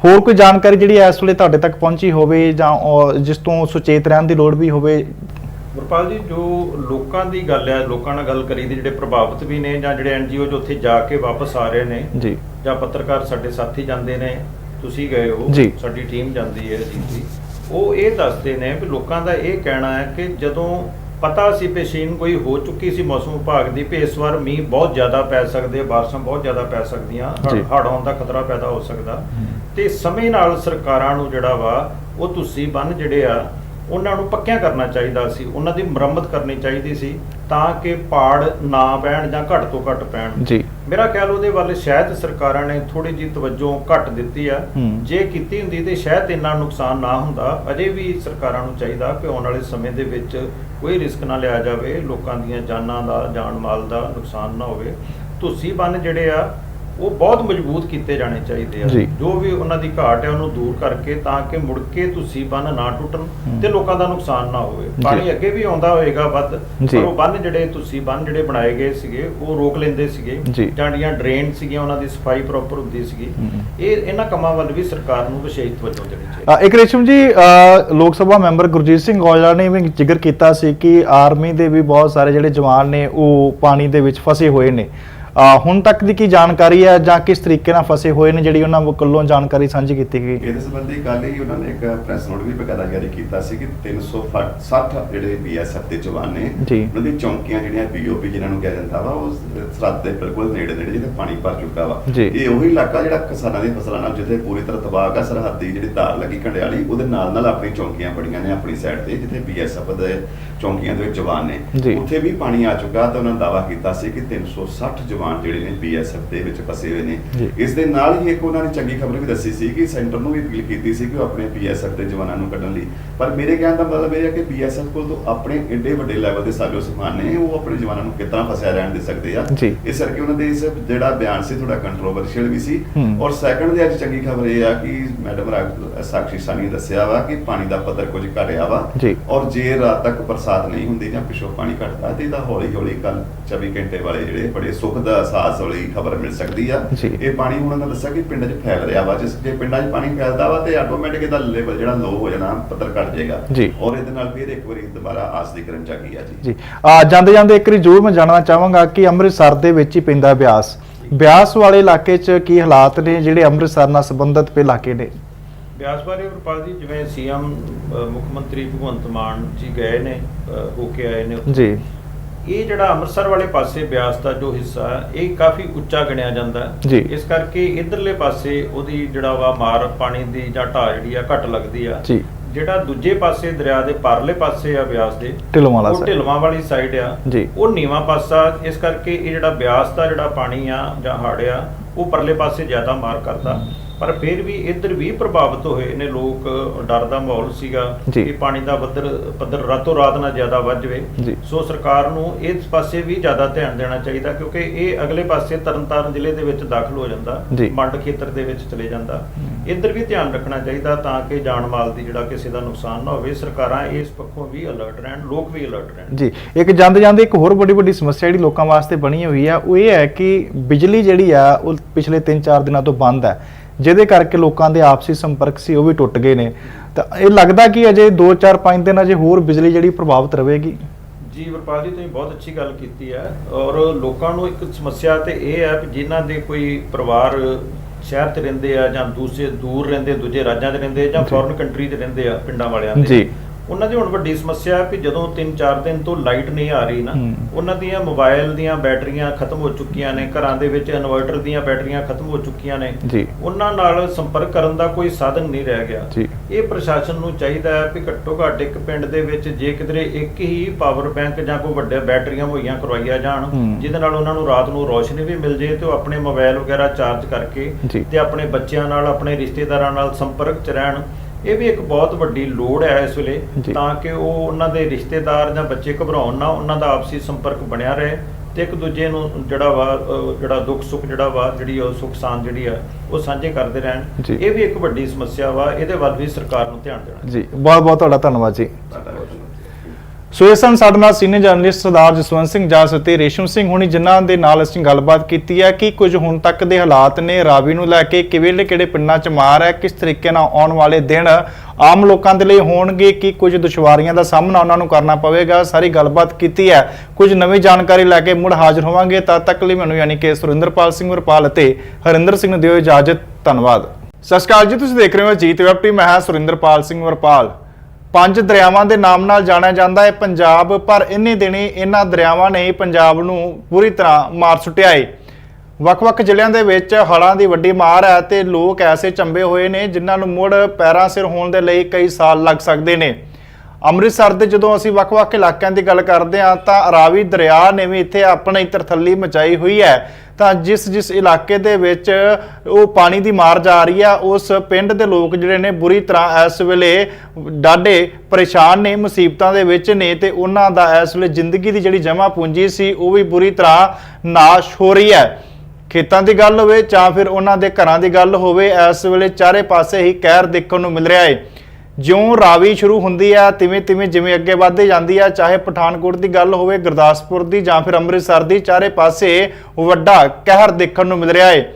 ਹੋਰ ਕੋਈ ਜਾਣਕਾਰੀ ਜਿਹੜੀ ਇਸ ਵੇਲੇ ਤੁਹਾਡੇ ਤੱਕ ਪਹੁੰਚੀ ਹੋਵੇ ਜਾਂ ਜਿਸ ਤੋਂ ਸੁਚੇਤ ਰਹਿਣ ਦੀ ਲੋੜ ਵੀ ਹੋਵੇ ਗੁਰਪਾਲ ਜੀ ਜੋ ਲੋਕਾਂ ਦੀ ਗੱਲ ਹੈ ਲੋਕਾਂ ਨਾਲ ਗੱਲ ਕਰੀ ਦੀ ਜਿਹੜੇ ਪ੍ਰਭਾਵਿਤ ਵੀ ਨੇ ਜਾਂ ਜਿਹੜੇ ਐਨਜੀਓ ਜੋ ਉੱਥੇ ਜਾ ਕੇ ਵਾਪਸ ਆ ਰਹੇ ਨੇ ਜੀ ਜਾਂ ਪੱਤਰਕਾਰ ਸਾਡੇ ਸਾਥੀ ਜਾਂਦੇ ਨੇ ਤੁਸੀਂ ਗਏ ਹੋ। ਸਾਡੀ ਟੀਮ ਜਾਂਦੀ ਹੈ ਜੀ ਜੀ ਉਹ ਇਹ ਦੱਸਦੇ ਨੇ ਵੀ ਲੋਕਾਂ ਦਾ ਇਹ ਕਹਿਣਾ ਹੈ ਕਿ ਜਦੋਂ ਪਤਾ ਸੀ ਪੇਸ਼ੀਨ ਕੋਈ ਹੋ ਚੁੱਕੀ ਸੀ ਮੌਸਮ ਵਿਭਾਗ ਦੀ ਵੀ ਇਸ ਵਾਰ ਮੀਂਹ ਬਹੁਤ ਜ਼ਿਆਦਾ ਪੈ ਸਕਦੇ ਬਾਰਿਸ਼ਾਂ ਬਹੁਤ ਜ਼ਿਆਦਾ ਪੈ ਸਕਦੀਆਂ। ਹੜ੍ਹ ਆਉਣ ਦਾ ਖਤਰਾ ਪੈਦਾ ਹੋ ਸਕਦਾ ਤੇ ਸਮੇਂ ਨਾਲ ਸਰਕਾਰਾਂ ਨੂੰ ਜਿਹੜਾ ਵਾ ਉਹ ਤੁਸੀਂ ਬੰਨ ਜਿਹੜੇ ਆ ਉਹਨਾਂ ਨੂੰ ਪੱਕਿਆਂ ਕਰਨਾ ਚਾਹੀਦਾ ਸੀ ਉਹਨਾਂ ਦੀ ਮੁਰੰਮਤ ਕਰਨੀ ਚਾਹੀਦੀ ਸੀ ਤਾਂ ਕਿ ਪਾੜ ਨਾ ਪੈਣ ਜਾਂ ਘੱਟ ਤੋਂ ਘੱਟ ਪੈਣ। ਜੀ। ਮੇਰਾ ਖਿਆਲ ਉਹਦੇ ਵੱਲ ਸ਼ਾਇਦ ਸਰਕਾਰਾਂ ਨੇ ਥੋੜੀ ਜਿਹੀ ਤਵੱਜੋ ਘੱਟ ਦਿੱਤੀ ਆ। ਜੇ ਕੀਤੀ ਹੁੰਦੀ ਤੇ ਸ਼ਾਇਦ ਇੰਨਾ ਨੁਕਸਾਨ ਨਾ ਹੁੰਦਾ। ਅਜੇ ਵੀ ਸਰਕਾਰਾਂ ਨੂੰ ਚਾਹੀਦਾ ਕਿ ਆਉਣ ਵਾਲੇ ਸਮੇਂ ਦੇ ਵਿੱਚ ਕੋਈ ਰਿਸਕ ਨਾ ਲਿਆ ਜਾਵੇ ਲੋਕਾਂ ਦੀਆਂ ਜਾਨਾਂ ਦਾ ਜਾਨ ਮਾਲ ਦਾ ਨੁਕਸਾਨ ਨਾ ਹੋਵੇ। ਤੁਸੀਂ ਬੰਨ ਜਿਹੜੇ ਆ ਉਹ ਬਹੁਤ ਮਜ਼ਬੂਤ ਕੀਤੇ ਜਾਣੇ ਚਾਹੀਦੇ ਆ ਜੀ। ਵੀ ਉਹਨਾਂ ਦੀ ਘਾਟ ਹੈ ਉਹਨੂੰ ਦੂਰ ਕਰਕੇ ਤਾਂ ਕਿ ਮੁੜ ਕੇ ਤੁਸੀਂ ਬੰਨ ਨਾ ਟੁੱਟਣ। ਤੇ ਲੋਕਾਂ ਦਾ ਨੁਕਸਾਨ ਨਾ ਹੋਵੇ। ਪਾਣੀ ਅੱਗੇ ਵੀ ਆਉਂਦਾ ਹੋਏਗਾ ਵੱਧ। ਪਰ ਉਹ ਬੰਨ ਜਿਹੜੇ ਤੁਸੀਂ ਬੰਨ ਜਿਹੜੇ ਬਣਾਏ ਗਏ ਸੀਗੇ ਉਹ ਰੋਕ ਲੈਂਦੇ ਸੀਗੇ ਜੀ। ਜਾਂ ਜਿਹੜੀਆਂ ਡਰੇਨ ਸੀਗੀਆਂ ਉਹਨਾਂ ਦੀ ਸਫ਼ਾਈ ਪ੍ਰੋਪਰ ਹੁੰਦੀ ਸੀਗੀ। ਇਹ ਇਹਨਾਂ ਕੰਮਾਂ ਵੱਲ ਵੀ ਸਰਕਾਰ ਨੂੰ ਵਿਸ਼ੇਸ਼ ਤਵੱਜੋ ਦੇਣੀ ਚਾਹੀਦੀ ਇੱਕ ਰੇਸ਼ਮ ਜੀ ਲੋਕ ਸਭਾ ਮੈਂਬਰ ਗੁਰਜੀਤ ਸਿੰਘ ਔਜਲਾ ਨੇ ਵੀ ਜ਼ਿਕਰ ਕੀਤਾ ਸੀ ਕਿ ਆਰਮੀ ਦੇ ਵੀ ਬਹੁਤ ਸਾਰੇ ਜਿਹੜੇ ਜਵਾਨ ਨੇ ਉਹ ਪਾਣੀ ਦੇ ਵਿੱਚ ਫਸੇ ਹੋਏ ਨੇ ਹੁਣ ਤੱਕ ਦੀ ਕੀ ਜਾਣਕਾਰੀ ਹੈ ਜਾਂ ਕਿਸ ਤਰੀਕੇ ਨਾਲ ਫਸੇ ਹੋਏ ਨੇ ਜਿਹੜੀ ਉਹਨਾਂ ਵੱਲੋਂ ਜਾਣਕਾਰੀ ਸਾਂਝੀ ਕੀਤੀ ਗਈ ਇਹਦੇ ਸੰਬੰਧੀ ਕੱਲ ਹੀ ਉਹਨਾਂ ਨੇ ਇੱਕ ਪ੍ਰੈਸ ਨੋਟ ਵੀ ਬਕਾਇਦਾ ਜਾਰੀ ਕੀਤਾ ਸੀ ਕਿ 360 ਜਿਹੜੇ ਬੀਐਸਐਫ ਦੇ ਜਵਾਨ ਨੇ। ਉਹਨਾਂ ਦੀ ਚੌਂਕੀਆਂ ਜਿਹੜੀਆਂ ਬੀਓਪੀ ਜਿਨ੍ਹਾਂ ਨੂੰ ਕਿਹਾ ਜਾਂਦਾ ਵਾ ਉਹ ਸਰਹੱਦ ਦੇ ਬਿਲਕੁਲ ਨੇੜੇ ਨੇੜੇ ਜਿੱਥੇ ਪਾਣੀ ਭਰ ਚੁੱਕਾ ਵਾ। ਇਹ ਉਹੀ ਇਲਾਕਾ ਜਿਹੜਾ ਕਿਸਾਨਾਂ ਦੀ ਫਸਲਾਂ ਨਾਲ ਜਿੱਥੇ ਪੂਰੀ ਤਰ੍ਹਾਂ ਤਬਾਹ ਆ ਸਰਹੱਦੀ ਜਿਹੜੀ ਤਾਰ ਲੱਗੀ ਘੰਡਿਆਲੀ ਉਹਦੇ ਨਾਲ ਨਾਲ ਆਪਣੀ ਚੌਂਕੀਆਂ ਬੜੀਆਂ ਨੇ ਆਪਣੀ ਸਾਈਡ ਤੇ ਜਿੱਥੇ ਬੀਐਸਐਫ ਦੇ ਚੌਂਕੀਆਂ ਦੇ ਵਿੱਚ ਜਵਾਨ। ਨੇ ਉੱਥੇ ਵੀ ਪਾਣੀ ਆ ਚੁੱਕਾ ਤਾਂ ਉਹਨਾਂ ਦਾਵਾ ਕੀਤਾ ਸੀ ਕਿ 360 ਜਵਾਨ ਜਿਹੜੇ ਨੇ ਬੀਐਸਐਫ ਦੇ ਵਿੱਚ ਫਸੇ ਹੋਏ। ਨੇ ਇਸ ਦੇ ਨਾਲ ਹੀ ਇੱਕ ਉਹਨਾਂ ਨੇ ਚੰਗੀ ਖਬਰ ਵੀ ਦੱਸੀ ਸੀ ਕਿ ਸੈਂਟਰ ਨੂੰ ਵੀ ਅਪੀਲ ਕੀਤੀ ਸੀ ਕਿ ਉਹ ਆਪਣੇ ਬੀਐਸਐਫ ਦੇ ਜਵਾਨਾਂ ਨੂੰ ਕੱਢਣ ਲਈ ਪਰ ਮੇਰੇ ਕਹਿਣ ਦਾ ਮਤਲਬ ਇਹ ਹੈ ਕਿ ਬੀਐਸਐਫ ਕੋਲ ਤੋਂ ਆਪਣੇ ਏਡੇ ਵੱਡੇ ਲੈਵਲ ਦੇ ਸਾਜੋ ਸਮਾਨ ਨੇ ਉਹ ਆਪਣੇ ਜਵਾਨਾਂ ਨੂੰ ਕਿਤਨਾ ਫਸਿਆ ਰਹਿਣ ਦੇ ਸਕਦੇ ਆ। ਇਸ ਕਰਕੇ ਉਹਨਾਂ ਦੇ ਇਸ ਜਿਹੜਾ ਬਿਆਨ ਸੀ ਥੋੜਾ ਕੰਟਰੋਵਰਸ਼ੀਅਲ ਵੀ ਸੀ। ਔਰ ਸੈਕੰਡ ਦੇ ਅੱਜ ਚੰਗੀ ਖਬਰ ਇਹ ਆ ਕਿ ਮੈਡਮ ਰਾਗ- ਸਾਕਸ਼ੀ ਸਾਨੀ ਦੱਸਿਆ ਵਾ ਕਿ ਪਾਣੀ ਦਾ ਪੱਧਰ ਕੁਝ ਘਟਿਆ ਵਾ। ਔਰ ਜੇ ਰਾਤ ਤੱਕ ਬਰਸਾਤ ਨਹੀਂ ਹੁੰਦੀ ਜਾਂ ਪਿਛੋਂ ਪਾਣੀ ਘਟਦਾ ਤੇ ਇਹਦਾ ਹੌਲੀ ਹੌਲੀ ਕੱਲ 24 ਘੰਟੇ ਵਾਲੇ ਜਿਹੜੇ ਬੜੇ ਸੁੱਖ ਅਹਿਸਾਸ ਵਾਲੀ ਖਬਰ ਮਿਲ ਸਕਦੀ ਆ। ਜੀ। ਇਹ ਪਾਣੀ ਹੁਣ ਉਹਨਾਂ ਦੱਸਿਆ ਕਿ ਪਿੰਡਾਂ 'ਚ ਫੈਲ ਰਿਹਾ ਵਾ ਜਿਸ ਜੇ ਪਿੰਡਾਂ 'ਚ ਪਾਣੀ ਫੈਲਦਾ ਵਾ ਤੇ ਆਟੋਮੈਟਿਕ ਇਹਦਾ ਲੈਵਲ ਜਿਹੜਾ ਲੋ ਹੋ ਜਾਣਾ ਪੱਧਰ ਘਟ ਜਾਏਗਾ। ਜੀ। ਔਰ ਇਹਦੇ ਨਾਲ ਫਿਰ ਇੱਕ ਵਾਰੀ ਦੁਬਾਰਾ ਆਸ ਦੀ ਕਿਰਨ ਜਾਗੀ ਆ ਜੀ। ਜੀ। ਆ ਜਾਂਦੇ ਜਾਂਦੇ ਇੱਕ ਵਾਰੀ ਜ਼ਰੂਰ ਮੈਂ ਜਾਣਨਾ ਚਾਹਾਂਗਾ ਕਿ ਅੰਮ੍ਰਿਤਸਰ ਦੇ ਵਿੱਚ ਹੀ ਪੈਂਦਾ ਬਿਆਸ। ਬਿਆਸ ਵਾਲੇ ਇਲਾਕੇ 'ਚ ਕੀ ਹਾਲਾਤ ਨੇ ਜਿਹੜੇ ਅੰਮ੍ਰਿਤਸਰ ਨਾਲ ਸੰਬੰਧਿਤ ਪੇ ਇਲਾਕੇ ਨੇ? ਬਿਆਸ ਬਾਰੇ ਵਰਪਾਲ ਜੀ ਜਿਵੇਂ ਸੀਐਮ ਮੁੱਖ ਮੰਤਰੀ ਭਗਵੰਤ ਮਾਨ ਜੀ ਗਏ ਨੇ ਅ, ਹੋ ਕੇ ਆਏ ਨੇ ਉੱਥੇ। ਜੀ। ਇਹ ਜਿਹੜਾ ਅੰਮ੍ਰਿਤਸਰ ਵਾਲੇ ਪਾਸੇ ਬਿਆਸ ਦਾ ਜੋ ਹਿੱਸਾ ਹੈ ਇਹ ਕਾਫੀ ਉੱਚਾ ਗਿਣਿਆ ਜਾਂਦਾ ਹੈ ਜੀ। ਇਸ ਕਰਕੇ ਇਧਰਲੇ ਪਾਸੇ ਉਹਦੀ ਜਿਹੜਾ ਵਾ ਮਾਰ ਪਾਣੀ ਦੀ ਜਾਂ ਢਾਹ ਜਿਹੜੀ ਆ ਘੱਟ ਲੱਗਦੀ ਆ ਜੀ ਜਿਹੜਾ ਦੂਜੇ ਪਾਸੇ ਦਰਿਆ ਦੇ ਪਰਲੇ ਪਾਸੇ ਆ ਬਿਆਸ ਦੇ ਢਿੱਲੋਂ ਵਾਲਾ ਉਹ side। ਢਿਲਵਾਂ ਵਾਲੀ ਸਾਈਡ ਆ ਜੀ। ਉਹ ਨੀਵਾਂ ਪਾਸਾ ਇਸ ਕਰਕੇ ਇਹ ਜਿਹੜਾ ਬਿਆਸ ਦਾ ਜਿਹੜਾ ਪਾਣੀ ਆ ਜਾਂ ਹੜ੍ਹ ਆ ਉਹ ਪਰਲੇ ਪਾਸੇ ਜ਼ਿਆਦਾ ਮਾਰ ਕਰਦਾ ਪਰ ਫਿਰ ਵੀ ਇੱਧਰ ਵੀ ਪ੍ਰਭਾਵਿਤ ਹੋਏ ਨੇ ਲੋਕ ਡਰ ਦਾ ਮਾਹੌਲ ਸੀਗਾ। ਕਿ ਪਾਣੀ ਦਾ ਪੱਧਰ ਪੱਧਰ ਰਾਤੋਂ ਰਾਤ ਨਾ ਜ਼ਿਆਦਾ ਵੱਧ ਜਾਵੇ। ਸੋ ਸਰਕਾਰ ਨੂੰ ਇਸ ਪਾਸੇ ਵੀ ਜ਼ਿਆਦਾ ਧਿਆਨ ਦੇਣਾ ਚਾਹੀਦਾ ਕਿਉਂਕਿ ਇਹ ਅਗਲੇ ਪਾਸੇ ਤਰਨਤਾਰਨ ਜ਼ਿਲ੍ਹੇ ਦੇ ਵਿੱਚ ਦਾਖਲ ਹੋ ਜਾਂਦਾ। ਮੰਡ ਖੇਤਰ ਦੇ ਵਿੱਚ ਚਲੇ ਜਾਂਦਾ ਇੱਧਰ ਵੀ ਧਿਆਨ ਰੱਖਣਾ ਚਾਹੀਦਾ ਤਾਂ ਕਿ ਜਾਨ ਮਾਲ ਦੀ ਜਿਹੜਾ ਕਿਸੇ ਦਾ ਨੁਕਸਾਨ ਨਾ ਹੋਵੇ ਸਰਕਾਰਾਂ ਇਸ ਪੱਖੋਂ ਵੀ ਅਲਰਟ ਰਹਿਣ ਲੋਕ ਵੀ ਅਲਰਟ ਰਹਿਣ ਜੀ ਇੱਕ ਜਾਂਦੇ ਜਾਂਦੇ ਇੱਕ ਹੋਰ ਬੜੀ ਵੱਡੀ ਸਮੱਸਿਆ ਜਿਹੜੀ ਲੋਕਾਂ ਵਾਸਤੇ ਬਣੀ ਹੋਈ ਆ ਉਹ ਇਹ ਹੈ ਕਿ ਬਿਜਲੀ ਜਿਹੜੀ ਆ ਉਹ ਪਿਛਲੇ 3-4 ਦਿਨਾਂ ਤੋਂ ਬੰਦ ਹੈ ਜਿਹਦੇ ਕਰਕੇ ਲੋਕਾਂ ਦੇ ਆਪਸੀ ਸੰਪਰਕ ਸੀ ਉਹ ਵੀ ਟੁੱਟ ਗਏ ਨੇ ਤਾਂ ਇਹ ਲੱਗਦਾ ਕਿ ਅਜੇ 2-4-5 ਦਿਨ ਅਜੇ ਹੋਰ ਬਿਜਲੀ ਜਿਹੜੀ ਪ੍ਰਭਾਵਿਤ ਰਹੇਗੀ ਜੀ ਵਰਪਾਲ ਜੀ ਤੁਸੀਂ ਬਹੁਤ ਅੱਛੀ ਗੱਲ ਕੀਤੀ ਹੈ ਔਰ ਲੋਕਾਂ ਨੂੰ ਇੱਕ ਸਮੱਸਿਆ ਤੇ ਇਹ ਹੈ ਕਿ ਜਿਨ੍ਹਾਂ ਦੇ ਕੋਈ ਪਰਿਵਾਰ ਸ਼ਹਿਰ 'ਚ ਰਹਿੰਦੇ ਆ ਜਾਂ ਦੂਸਰੇ ਦੂਰ ਰਹਿੰਦੇ ਦੂਜੇ ਰਾਜਾਂ 'ਚ ਰਹਿੰਦੇ ਜਾਂ। ਫੋਰਨ ਕੰਟਰੀ 'ਚ ਰਹਿੰਦੇ ਆ ਪਿੰਡਾਂ ਵਾਲਿਆਂ ਦੇ ਜੀ। ਉਹਨਾਂ ਦੀ ਹੁਣ ਵੱਡੀ ਸਮੱਸਿਆ ਹੈ ਕਿ ਜਦੋਂ 3-4 ਦਿਨ ਤੋਂ ਲਾਈਟ ਨਹੀਂ ਆ ਰਹੀ ਨਾ। ਉਹਨਾਂ ਦੀਆਂ ਮੋਬਾਈਲ ਦੀਆਂ ਬੈਟਰੀਆਂ ਖਤਮ ਹੋ ਚੁੱਕੀਆਂ ਨੇ ਘਰਾਂ ਦੇ ਵਿੱਚ ਇਨਵਰਟਰ ਦੀਆਂ ਬੈਟਰੀਆਂ ਖਤਮ ਹੋ ਚੁੱਕੀਆਂ ਨੇ ਉਹਨਾਂ ਨਾਲ ਸੰਪਰਕ ਕਰਨ ਦਾ ਕੋਈ ਸਾਧਨ ਨਹੀਂ ਰਹਿ ਗਿਆ। ਇਹ ਪ੍ਰਸ਼ਾਸਨ ਨੂੰ ਚਾਹੀਦਾ ਹੈ ਕਿ ਘੱਟੋ ਘੱਟ ਇੱਕ ਪਿੰਡ ਦੇ ਵਿੱਚ ਜੇ ਕਿਧਰੇ ਇੱਕ ਹੀ ਪਾਵਰ ਬੈਂਕ ਜਾਂ ਕੋਈ ਵੱਡੇ ਬੈਟਰੀਆਂ ਮੁਹੱਈਆ ਕਰਵਾਈਆਂ ਜਾਣ। ਜਿਹਦੇ ਨਾਲ ਉਹਨਾਂ ਨੂੰ ਰਾਤ ਨੂੰ ਰੋਸ਼ਨੀ ਵੀ ਮਿਲ ਜੇ ਤੇ ਉਹ ਆਪਣੇ ਮੋਬਾਈਲ ਵਗੈਰਾ ਚਾਰਜ ਕਰਕੇ। ਤੇ ਆਪਣੇ ਬੱਚਿਆਂ ਨਾਲ ਆਪਣੇ ਰਿਸ਼ਤੇਦਾਰਾਂ ਨਾਲ ਸੰਪਰਕ 'ਚ ਰਹਿਣ ਇਹ ਵੀ ਇੱਕ ਬਹੁਤ ਵੱਡੀ ਲੋੜ ਹੈ ਇਸ ਵੇਲੇ। ਤਾਂ ਕਿ ਉਹ ਉਹਨਾਂ ਦੇ ਰਿਸ਼ਤੇਦਾਰ ਜਾਂ ਬੱਚੇ ਘਬਰਾਉਣ ਨਾ ਉਹਨਾਂ ਦਾ ਆਪਸੀ ਸੰਪਰਕ ਬਣਿਆ ਰਹੇ ਤੇ ਇੱਕ ਦੂਜੇ ਨੂੰ ਜਿਹੜਾ ਵਾ ਜਿਹੜਾ ਦੁੱਖ ਸੁੱਖ ਜਿਹੜਾ ਵਾ ਜਿਹੜੀ ਉਹ ਸੁੱਖ ਸਾਂਝ ਜਿਹੜੀ ਆ ਉਹ ਸਾਂਝੇ ਕਰਦੇ ਰਹਿਣ। ਇਹ ਵੀ ਇੱਕ ਵੱਡੀ ਸਮੱਸਿਆ ਵਾ ਇਹਦੇ ਵੱਲ ਵੀ ਸਰਕਾਰ ਨੂੰ ਧਿਆਨ ਦੇਣਾ ਜੀ ਬਹੁਤ ਬਹੁਤ ਤੁਹਾਡਾ ਧੰਨਵਾਦ ਜੀ। ਸੋ ਇਸ ਸਨ ਸਾਡੇ ਨਾਲ ਸੀਨੀਅਰ ਜਰਨਲਿਸਟ ਸਰਦਾਰ ਜਸਵੰਤ ਸਿੰਘ ਜਾਸ ਅਤੇ ਰੇਸ਼ਮ ਸਿੰਘ ਹੁਣੀ, ਜਿਨ੍ਹਾਂ ਦੇ ਨਾਲ ਅਸੀਂ ਗੱਲਬਾਤ ਕੀਤੀ ਹੈ ਕਿ ਕੁਝ ਹੁਣ ਤੱਕ ਦੇ ਹਾਲਾਤ ਨੇ ਰਾਵੀ ਨੂੰ ਲੈ ਕੇ, ਕਿਵੇਂ ਕਿਹੜੇ ਪਿੰਡਾਂ 'ਚ ਮਾਰ ਹੈ, ਕਿਸ ਤਰੀਕੇ ਨਾਲ ਆਉਣ ਵਾਲੇ ਦਿਨ ਆਮ ਲੋਕਾਂ ਦੇ ਲਈ ਹੋਣਗੇ, ਕਿ ਕੁਝ ਦੁਸ਼ਵਾਰੀਆਂ ਦਾ ਸਾਹਮਣਾ ਉਹਨਾਂ ਨੂੰ ਕਰਨਾ ਪਵੇਗਾ, ਸਾਰੀ ਗੱਲਬਾਤ ਕੀਤੀ ਹੈ। ਕੁਝ ਨਵੀਂ ਜਾਣਕਾਰੀ ਲੈ ਕੇ ਮੁੜ ਹਾਜ਼ਰ ਹੋਵਾਂਗੇ ਤਦ ਤੱਕ ਲਈ ਮੈਨੂੰ ਯਾਨੀ ਕਿ ਸੁਰਿੰਦਰਪਾਲ ਸਿੰਘ ਵਰਪਾਲ ਅਤੇ ਹਰਿੰਦਰ ਸਿੰਘ ਨੂੰ ਦਿਓ ਇਜਾਜ਼ਤ, ਧੰਨਵਾਦ। ਸਤਿ ਸ਼੍ਰੀ ਅਕਾਲ ਜੀ, ਤੁਸੀਂ ਦੇਖ ਰਹੇ ਹੋ ਜੀਤ ਵੈਬ ਟੀ ਮੈਂ ਹਾਂ ਸੁਰਿੰਦਰਪਾਲ ਸਿੰਘ ਵਰਪਾਲ। ਪੰਜ ਦਰਿਆਵਾਂ ਦੇ ਨਾਮ ਨਾਲ ਜਾਣਿਆ ਜਾਂਦਾ ਹੈ। ਪੰਜਾਬ ਪਰ ਇੰਨੇ ਦਿਨੀ ਇਹਨਾਂ ਦਰਿਆਵਾਂ ਨੇ ਪੰਜਾਬ ਨੂੰ ਪੂਰੀ ਤਰ੍ਹਾਂ ਮਾਰ ਸੁੱਟਿਆ ਹੈ ਵੱਖ-ਵੱਖ ਜ਼ਿਲ੍ਹਿਆਂ ਦੇ ਵਿੱਚ ਹੜ੍ਹਾਂ ਦੀ ਵੱਡੀ ਮਾਰ ਹੈ ਤੇ ਲੋਕ ਐਸੇ ਚੰਬੇ ਹੋਏ ਨੇ ਜਿਨ੍ਹਾਂ ਨੂੰ ਮੁੜ ਪੈਰਾਂ ਸਿਰ ਹੋਣ ਦੇ ਲਈ ਕਈ ਸਾਲ ਲੱਗ ਸਕਦੇ ਨੇ। ਅੰਮ੍ਰਿਤਸਰ ਦੇ ਜਦੋਂ ਅਸੀਂ ਵੱਖ-ਵੱਖ ਇਲਾਕਿਆਂ ਦੀ ਗੱਲ ਕਰਦੇ ਹਾਂ ਤਾਂ ਰਾਵੀ ਦਰਿਆ ਨੇ ਵੀ ਇੱਥੇ ਆਪਣੀ ਤਰਥੱਲੀ ਮਚਾਈ ਹੋਈ ਹੈ। ਤਾਂ ਜਿਸ ਜਿਸ ਇਲਾਕੇ ਦੇ ਵਿੱਚ ਉਹ ਪਾਣੀ ਦੀ ਮਾਰ ਜਾ ਰਹੀ ਆ ਉਸ ਪਿੰਡ ਦੇ ਲੋਕ ਜਿਹੜੇ ਨੇ ਬੁਰੀ ਤਰ੍ਹਾਂ ਇਸ ਵੇਲੇ ਡਾਢੇ ਪਰੇਸ਼ਾਨ ਨੇ, ਮੁਸੀਬਤਾਂ ਦੇ ਵਿੱਚ ਨੇ ਤੇ ਉਹਨਾਂ ਦਾ ਇਸ ਵੇਲੇ ਜ਼ਿੰਦਗੀ ਦੀ ਜਿਹੜੀ ਜਮਾ ਪੂੰਜੀ ਸੀ, ਉਹ ਵੀ ਬੁਰੀ ਤਰ੍ਹਾਂ ਨਾਸ਼ ਹੋ ਰਹੀ ਹੈ। ਖੇਤਾਂ ਦੀ ਗੱਲ ਹੋਵੇ ਜਾਂ ਫਿਰ ਉਹਨਾਂ ਦੇ ਘਰਾਂ ਦੀ ਗੱਲ ਹੋਵੇ, ਇਸ ਵੇਲੇ ਚਾਰੇ ਪਾਸੇ ਹੀ ਕਹਿਰ ਦੇਖਣ ਨੂੰ ਮਿਲ ਰਿਹਾ ਹੈ। ਜਿਉਂ ਰਾਵੀ ਸ਼ੁਰੂ ਹੁੰਦੀ ਆ, ਤਿਵੇਂ ਤਿਵੇਂ ਜਿਵੇਂ ਅੱਗੇ ਵਧਦੀ ਜਾਂਦੀ ਆ, ਚਾਹੇ ਪਠਾਨਕੋਟ ਦੀ ਗੱਲ ਹੋਵੇ, ਗੁਰਦਾਸਪੁਰ ਦੀ ਜਾਂ ਫਿਰ ਅੰਮ੍ਰਿਤਸਰ ਦੀ, ਚਾਰੇ ਪਾਸੇ ਵੱਡਾ ਕਹਿਰ ਦੇਖਣ ਨੂੰ ਮਿਲ ਰਿਹਾ ਹੈ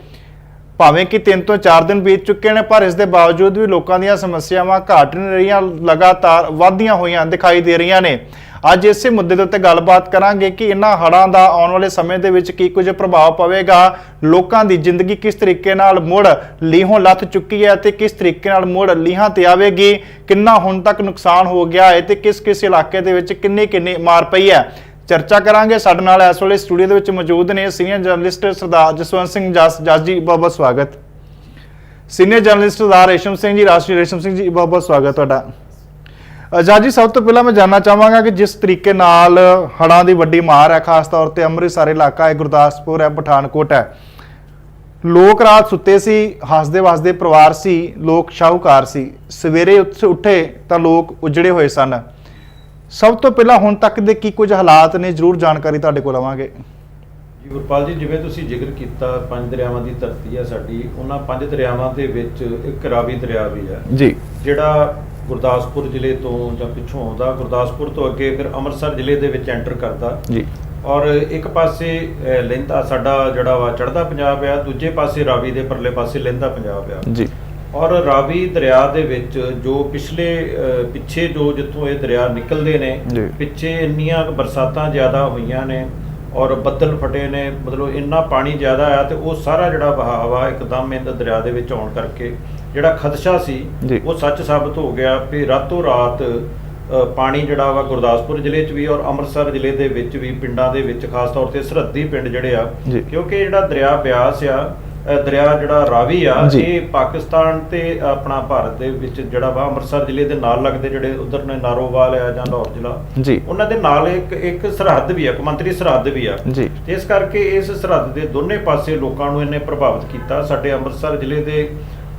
ਭਾਵੇਂ ਕਿ 3 ਤੋਂ 4 ਦਿਨ ਬੀਤ ਚੁੱਕੇ ਨੇ, ਪਰ ਇਸ ਦੇ ਬਾਵਜੂਦ ਵੀ ਲੋਕਾਂ ਦੀਆਂ ਸਮੱਸਿਆਵਾਂ ਘਟ ਨਹੀਂ ਰਹੀਆਂ, ਲਗਾਤਾਰ ਵਧਦੀਆਂ ਹੋਈਆਂ ਦਿਖਾਈ ਦੇ ਰਹੀਆਂ ਨੇ। ਅੱਜ ਇਸੇ ਮੁੱਦੇ ਦੇ ਉੱਤੇ ਗੱਲਬਾਤ ਕਰਾਂਗੇ ਕਿ ਇਹਨਾਂ ਹੜ੍ਹਾਂ ਦਾ ਆਉਣ ਵਾਲੇ ਸਮੇਂ ਦੇ ਵਿੱਚ ਕੀ ਕੁਝ ਪ੍ਰਭਾਵ ਪਵੇਗਾ, ਲੋਕਾਂ ਦੀ ਜ਼ਿੰਦਗੀ ਕਿਸ ਤਰੀਕੇ ਨਾਲ ਮੁੜ ਲੀਹੋਂ ਲੱਥ ਚੁੱਕੀ ਹੈ ਤੇ ਕਿਸ ਤਰੀਕੇ ਨਾਲ ਮੁੜ ਲੀਹਾਂ ਤੇ ਆਵੇਗੀ, ਕਿੰਨਾ ਹੁਣ ਤੱਕ ਨੁਕਸਾਨ ਹੋ ਗਿਆ ਹੈ ਤੇ ਕਿਸ ਕਿਸ ਇਲਾਕੇ ਦੇ ਵਿੱਚ ਕਿੰਨੀ ਕਿੰਨੀ ਮਾਰ ਪਈ ਹੈ। ਚਰਚਾ ਕਰਾਂਗੇ, ਸਾਡੇ ਨਾਲ ਇਸ ਵੇਲੇ ਸਟੂਡੀਓ ਦੇ ਵਿੱਚ ਮੌਜੂਦ ਨੇ ਸੀਨੀਅਰ ਜਰਨਲਿਸਟ ਸਰਦਾਰ ਜਸਵੰਤ ਸਿੰਘ ਜਸ ਜਸ ਜੀ, ਬਹੁਤ ਬਹੁਤ ਸਵਾਗਤ। ਸੀਨੀਅਰ ਜਰਨਲਿਸਟ ਸਰਦਾਰ ਰੇਸ਼ਮ ਸਿੰਘ ਜੀ, ਰਾਸ਼ਟਰੀ ਰੇਸ਼ਮ ਸਿੰਘ ਜੀ, ਬਹੁਤ ਬਹੁਤ ਸਵਾਗਤ ਤੁਹਾਡਾ। ਅ, ਜਸ ਜੀ ਸਭ ਤੋਂ ਪਹਿਲਾਂ ਮੈਂ ਜਾਨਣਾ ਚਾਹਾਂਗਾ ਕਿ ਜਿਸ ਤਰੀਕੇ ਨਾਲ ਹੜ੍ਹਾਂ ਦੀ ਵੱਡੀ ਮਾਰ ਹੈ ਖਾਸ ਤੌਰ ਤੇ ਅੰਮ੍ਰਿਤਸਰ ਇਲਾਕਾ ਹੈ ਗੁਰਦਾਸਪੁਰ ਹੈ ਪਠਾਨਕੋਟ ਹੈ। ਲੋਕ ਰਾਤ ਸੁੱਤੇ ਸੀ ਹੱਸਦੇ ਵਸਦੇ ਪਰਿਵਾਰ ਸੀ ਲੋਕ ਸ਼ਾਹੂਕਾਰ ਸੀ। ਸਵੇਰੇ ਉੱਠ- ਤਾਂ ਲੋਕ ਉਜੜੇ ਹੋਏ ਸਨ। ਸਭ ਤੋਂ ਪਹਿਲਾਂ ਹੁਣ ਤੱਕ ਦੇ ਕੀ ਕੁਝ ਹਾਲਾਤ ਨੇ ਜਰੂਰ ਜਾਣਕਾਰੀ ਤੁਹਾਡੇ ਕੋਲ ਲਵਾਂਗੇ। ਜੀ ਗੁਰਪਾਲ ਜੀ ਜਿਵੇਂ ਤੁਸੀਂ ਜ਼ਿਕਰ ਕੀਤਾ ਪੰਜ ਦਰਿਆਵਾਂ ਦੀ ਧਰਤੀ ਹੈ ਸਾਡੀ ਉਹਨਾਂ ਪੰਜ ਦਰਿਆਵਾਂ ਦੇ ਵਿੱਚ ਇੱਕ ਰਾਵੀ ਦਰਿਆ ਵੀ ਹੈ। ਜੀ। ਜਿਹੜਾ ਗੁਰਦਾਸਪੁਰ ਜ਼ਿਲ੍ਹੇ ਤੋਂ ਜਾਂ ਪਿੱਛੋਂ ਆਉਂਦਾ ਗੁਰਦਾਸਪੁਰ ਤੋਂ ਅੱਗੇ ਫਿਰ ਅੰਮ੍ਰਿਤਸਰ ਜ਼ਿਲ੍ਹੇ ਦੇ ਵਿੱਚ ਐਂਟਰ ਕਰਦਾ। ਜੀ। ਔਰ ਇੱਕ ਪਾਸੇ ਲਹਿੰਦਾ ਸਾਡਾ ਜਿਹੜਾ ਵਾ ਚੜ੍ਹਦਾ ਪੰਜਾਬ ਆ ਦੂਜੇ ਪਾਸੇ ਰਾਵੀ ਦੇ ਪਰਲੇ ਪਾਸੇ ਲਹਿੰਦਾ ਪੰਜਾਬ ਆ। ਜੀ। ਔਰ ਰਾਵੀ ਦਰਿਆ ਦੇ ਵਿੱਚ ਜੋ ਪਿਛਲੇ ਪਿੱਛੇ ਜੋ ਜਿੱਥੋਂ ਇਹ ਦਰਿਆ ਨਿਕਲਦੇ ਨੇ। ਪਿੱਛੇ ਇੰਨੀਆਂ ਬਰਸਾਤਾਂ ਜ਼ਿਆਦਾ ਹੋਈਆਂ ਨੇ ਔਰ ਬੱਦਲ ਫਟੇ ਨੇ ਮਤਲਬ ਇੰਨਾ ਪਾਣੀ ਜ਼ਿਆਦਾ ਆ ਤੇ ਉਹ ਸਾਰਾ ਜਿਹੜਾ ਵਹਾਅ ਆ ਇੱਕਦਮ ਇਹ ਦਰਿਆ ਦੇ ਵਿੱਚ ਆਉਣ ਕਰਕੇ ਜਿਹੜਾ ਖਦਸ਼ਾ ਸੀ ਜੀ। ਉਹ ਸੱਚ ਸਾਬਤ ਹੋ ਗਿਆ ਵੀ ਰਾਤੋਂ ਰਾਤ ਅ, ਪਾਣੀ ਜਿਹੜਾ ਵਾ ਗੁਰਦਾਸਪੁਰ ਜ਼ਿਲ੍ਹੇ 'ਚ ਵੀ ਔਰ ਅੰਮ੍ਰਿਤਸਰ ਜ਼ਿਲ੍ਹੇ ਦੇ ਵਿੱਚ ਵੀ ਪਿੰਡਾਂ ਦੇ ਵਿੱਚ ਖਾਸ ਤੌਰ ਤੇ ਸਰਹੱਦੀ ਪਿੰਡ ਜਿਹੜੇ ਆ ਜੀ। ਕਿਉਂਕਿ ਜਿਹੜਾ ਦਰਿਆ ਬਿਆਸ ਆ ਅ, ਦਰਿਆ ਜਿਹੜਾ ਰਾਵੀ ਆ ਜੀ। ਇਹ ਪਾਕਿਸਤਾਨ ਤੇ ਆਪਣਾ ਭਾਰਤ ਦੇ ਵਿੱਚ ਜਿਹੜਾ ਵਾ ਅੰਮ੍ਰਿਤਸਰ ਜ਼ਿਲ੍ਹੇ ਦੇ ਨਾਲ ਲੱਗਦੇ ਜਿਹੜੇ ਉਧਰ ਨੇ ਨਾਰੋਵਾਲ ਆ ਜਾਂ ਲਾਹੌਰ ਜ਼ਿਲ੍ਹਾ ਜੀ ਉਹਨਾਂ ਦੇ ਨਾਲ ਇੱਕ ਇੱਕ ਸਰਹੱਦ ਵੀ ਆ ਕੌਮਾਂਤਰੀ ਸਰਹੱਦ ਵੀ ਆ ਜੀ ਤੇ ਇਸ ਕਰਕੇ ਇਸ ਸਰਹੱਦ ਦੇ ਦੋਨੇ ਪਾਸੇ ਲੋਕਾਂ ਨੂੰ ਇਹਨੇ ਪ੍ਰਭਾਵਿਤ ਕੀਤਾ ਸਾਡੇ ਅੰਮ੍ਰਿਤਸਰ ਜ਼ਿਲ੍ਹੇ ਦੇ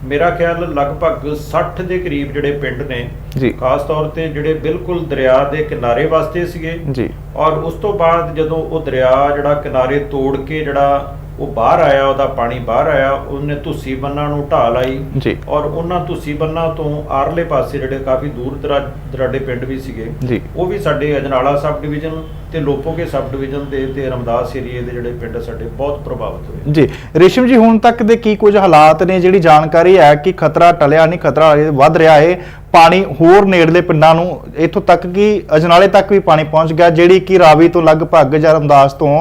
ਮੇਰਾ ਖਿਆਲ ਲਗਭਗ 60 ਦੇ ਕਰੀਬ ਜਿਹੜੇ ਪਿੰਡ ਨੇ ਜੀ। ਖਾਸ ਤੌਰ ਤੇ ਜਿਹੜੇ ਬਿਲਕੁਲ ਦਰਿਆ ਦੇ ਕਿਨਾਰੇ ਵਾਸਤੇ ਸੀਗੇ। ਜੀ। ਔਰ ਉਸ ਤੋਂ ਬਾਅਦ ਜਦੋਂ ਉਹ ਦਰਿਆ ਜਿਹੜਾ ਕਿਨਾਰੇ ਤੋੜ ਕੇ ਜਿਹੜਾ ਉਹ ਬਾਹਰ ਆਇਆ ਉਹਦਾ ਪਾਣੀ ਬਾਹਰ ਆਇਆ ਉਹਨੇ ਧੁੱਸੀ ਬੰਨਾਂ ਨੂੰ ਲਾਈ ਜੀ। ਔਰ ਉਹਨਾਂ ਧੁੱਸੀ ਬੰਨਾਂ ਤੋਂ ਆਰਲੇ ਪਾਸੇ ਜਿਹੜੇ ਕਾਫੀ ਦੂਰ ਦਰਾ- ਦਰਾਡੇ ਪਿੰਡ ਵੀ ਸੀਗੇ ਉਹ ਵੀ ਸਾਡੇ ਅਜਨਾਲਾ ਸਬ ਡਿਵੀਜ਼ਨ ਤੇ ਲੋਪੋਕੇ ਸਬ ਡਿਵੀਜ਼ਨ ਦੇ ਤੇ ਰਮਦਾਸ ਏਰੀਏ ਦੇ ਜਿਹੜੇ ਪਿੰਡ ਸਾਡੇ ਬਹੁਤ ਪ੍ਰਭਾਵਿਤ ਹੋਏ। ਜੀ। ਰੇਸ਼ਮ ਜੀ ਹੁਣ ਤੱਕ ਦੇ ਕੀ ਕੁਝ ਹਾਲਾਤ ਨੇ ਜਿਹੜੀ ਜਾਣਕਾਰੀ ਹੈ ਕਿ ਖਤਰਾ ਟਲਿਆ ਨਹੀਂ ਖਤਰਾ ਵੱਧ ਰਿਹਾ ਹੈ? ਪਾਣੀ ਹੋਰ ਨੇੜਲੇ ਪਿੰਡਾਂ ਨੂੰ ਇੱਥੋਂ ਤੱਕ ਕਿ ਅਜਨਾਲੇ ਤੱਕ ਵੀ ਪਾਣੀ ਪਹੁੰਚ ਗਿਆ ਜਿਹੜੀ ਕਿ ਰਾਵੀ ਤੋਂ ਲਗਭਗ ਜਾਂ ਰਮਦਾਸ ਤੋਂ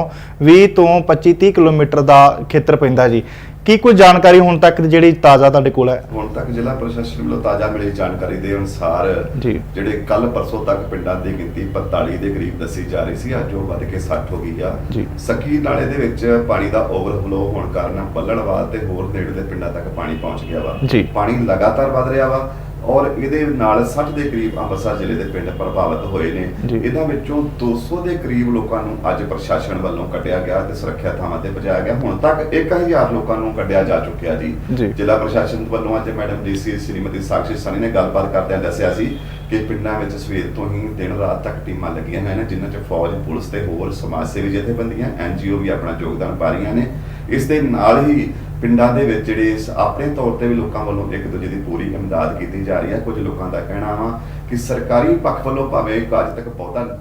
20 ਤੋਂ 25 30 ਕਿਲੋਮੀਟਰ ਦਾ ਖੇਤਰ ਪੈਂਦਾ ਜੀ ਕੀ ਕੋਈ ਜਾਣਕਾਰੀ ਹੁਣ ਤੱਕ ਦੀ ਜਿਹੜੀ ਤਾਜ਼ਾ ਤੁਹਾਡੇ ਕੋਲ ਹੈ ਹੁਣ ਤੱਕ ਜ਼ਿਲ੍ਹਾ ਪ੍ਰਸ਼ਾਸਨ ਵੱਲੋਂ ਤਾਜ਼ਾ ਮਿਲੀ ਜਾਣਕਾਰੀ ਦੇ ਅਨੁਸਾਰ ਜੀ। ਜਿਹੜੇ ਕੱਲ ਪਰਸੋਂ ਤੱਕ ਪਿੰਡਾਂ ਦੀ ਗਿਣਤੀ 45 ਦੇ ਕਰੀਬ ਦੱਸੀ ਜਾ ਰਹੀ ਸੀ ਅੱਜ ਉਹ ਵੱਧ ਕੇ 60 ਹੋ ਗਈ ਆ ਜੀ। ਸਕੀ ਨਾਲੇ ਦੇ ਵਿੱਚ ਪਾਣੀ ਦਾ ਓਵਰਫਲੋ ਹੋਣ ਕਾਰਨ ਬੱਲਣਵਾਲ ਤੇ ਹੋਰ ਨੇੜਲੇ ਪਿੰਡਾਂ ਤੱਕ ਪਾਣੀ ਪਹੁੰਚ ਗਿਆ ਵਾ ਜੀ। ਪਾਣੀ ਲਗਾਤਾਰ ਵੱਧ ਰਿਹਾ ਵਾ ਔਰ ਇਹਦੇ ਨਾਲ 60 ਦੇ ਕਰੀਬ ਅੰਮ੍ਰਿਤਸਰ ਜ਼ਿਲ੍ਹੇ ਦੇ ਪਿੰਡ ਪ੍ਰਭਾਵਿਤ ਹੋਏ ਨੇ। ਇਹਨਾਂ ਵਿੱਚੋਂ 200 ਦੇ ਕਰੀਬ ਲੋਕਾਂ ਨੂੰ ਅੱਜ ਪ੍ਰਸ਼ਾਸਨ ਵੱਲੋਂ ਕੱਢਿਆ ਗਿਆ ਤੇ ਸੁਰੱਖਿਆ ਥਾਵਾਂ ਤੇ ਪਹੁੰਚਾਇਆ ਗਿਆ ਹੁਣ ਤੱਕ 1000 ਲੋਕਾਂ ਨੂੰ ਕੱਢਿਆ ਜਾ ਚੁੱਕਿਆ ਜੀ ਜੀ। ਜ਼ਿਲ੍ਹਾ ਪ੍ਰਸ਼ਾਸਨ ਵੱਲੋਂ ਅੱਜ ਮੈਡਮ ਡੀਸੀ ਸ਼੍ਰੀਮਤੀ ਸਾਕਸ਼ੀ ਸਨੀ ਨੇ ਗੱਲਬਾਤ ਕਰਦਿਆਂ ਦੱਸਿਆ ਸੀ ਕਿ ਪਿੰਡਾਂ ਵਿੱਚ ਸਵੇਰ ਤੋਂ ਹੀ ਦਿਨ ਰਾਤ ਤੱਕ ਟੀਮਾਂ ਲੱਗੀਆਂ ਹੋਈਆਂ ਨੇ ਜਿਨ੍ਹਾਂ 'ਚ ਫੌਜ ਪੁਲਿਸ ਤੇ ਹੋਰ ਸਮਾਜ ਸੇਵੀ ਜਥੇਬੰਦੀਆਂ ਐਨਜੀਓ ਵੀ ਆਪਣਾ ਯੋਗਦਾਨ ਪਾ ਰਹੀਆਂ ਨੇ ਇਸ ਦੇ ਨਾਲ ਹੀ ਪਿੰਡਾਂ ਦੇ ਵਿੱਚ ਜਿਹੜੇ ਸ- ਆਪਣੇ ਤੌਰ ਤੇ ਵੀ ਲੋਕਾਂ ਵੱਲੋਂ ਇੱਕ ਦੂਜੇ ਦੀ ਪੂਰੀ ਇਮਦਾਦ ਕੀਤੀ ਜਾ ਰਹੀ ਹੈ। ਕੁਝ ਲੋਕਾਂ ਦਾ ਕਹਿਣਾ ਵਾ ਕਿ ਸਰਕਾਰੀ ਪੱਖ ਵੱਲੋਂ ਭਾਵੇਂ ਅੱਜ ਤੱਕ ਬਹੁਤਾ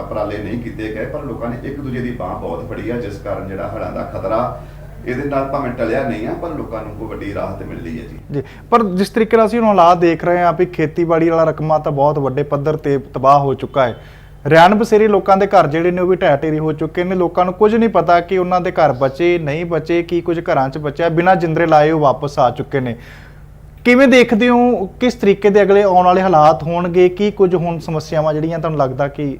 ਉਪਰਾਲੇ ਨਹੀਂ ਕੀਤੇ ਗਏ, ਪਰ ਲੋਕਾਂ ਨੇ ਇੱਕ ਦੂਜੇ ਦੀ ਬਾਹ ਬਹੁਤ ਫੜੀ ਆ, ਜਿਸ ਕਾਰਨ ਜਿਹੜਾ ਹੜ੍ਹਾਂ ਦਾ ਖਤਰਾ ਇਹਦੇ ਨਾਲ ਭਾਵੇਂ ਟਲਿਆ ਨਹੀਂ ਆ, ਪਰ ਲੋਕਾਂ ਨੂੰ ਕੋਈ ਵੱਡੀ ਰਾਹਤ ਮਿਲਦੀ ਹੈ ਜੀ। ਜੀ, ਪਰ ਜਿਸ ਤਰੀਕੇ ਨਾਲ ਅਸੀਂ ਹੁਣ ਹਾਲਾਤ ਦੇਖ ਰਹੇ ਹਾਂ ਵੀ ਖੇਤੀਬਾੜੀ ਵਾਲਾ ਰਕਮਾ ਤਾਂ ਬਹੁਤ ਵੱਡੇ ਪੱਧਰ ਤੇ ਤਬਾਹ ਹੋ ਚੁੱਕਾ ਹੈ। ਰਿਆਨ ਬਸੇਰੇ ਲੋਕਾਂ ਦੇ ਘਰ ਜਿਹੜੇ ਨੇ ਉਹ ਵੀ ਢਹਿ ਢੇਰੀ ਹੋ ਚੁੱਕੇ ਨੇ। ਲੋਕਾਂ ਨੂੰ ਕੁਝ ਨਹੀਂ ਪਤਾ ਕਿ ਉਹਨਾਂ ਦੇ ਘਰ ਬਚੇ, ਨਹੀਂ ਬਚੇ, ਕੀ ਕੁਝ ਘਰਾਂ 'ਚ ਬਚਿਆ। ਬਿਨਾਂ ਜਿੰਦਰੇ ਲਾਏ ਉਹ ਵਾਪਸ ਆ ਚੁੱਕੇ ਨੇ। ਕਿਵੇਂ ਦੇਖਦੇ ਹੋ? ਕਿਸ ਤਰੀਕੇ ਦੇ ਅਗਲੇ ਆਉਣ ਵਾਲੇ ਹਾਲਾਤ ਹੋਣਗੇ? ਕੀ ਕੁਝ ਹੁਣ ਸਮੱਸਿਆਵਾਂ ਜਿਹੜੀਆਂ ਤੁਹਾਨੂੰ ਲੱਗਦਾ ਕਿ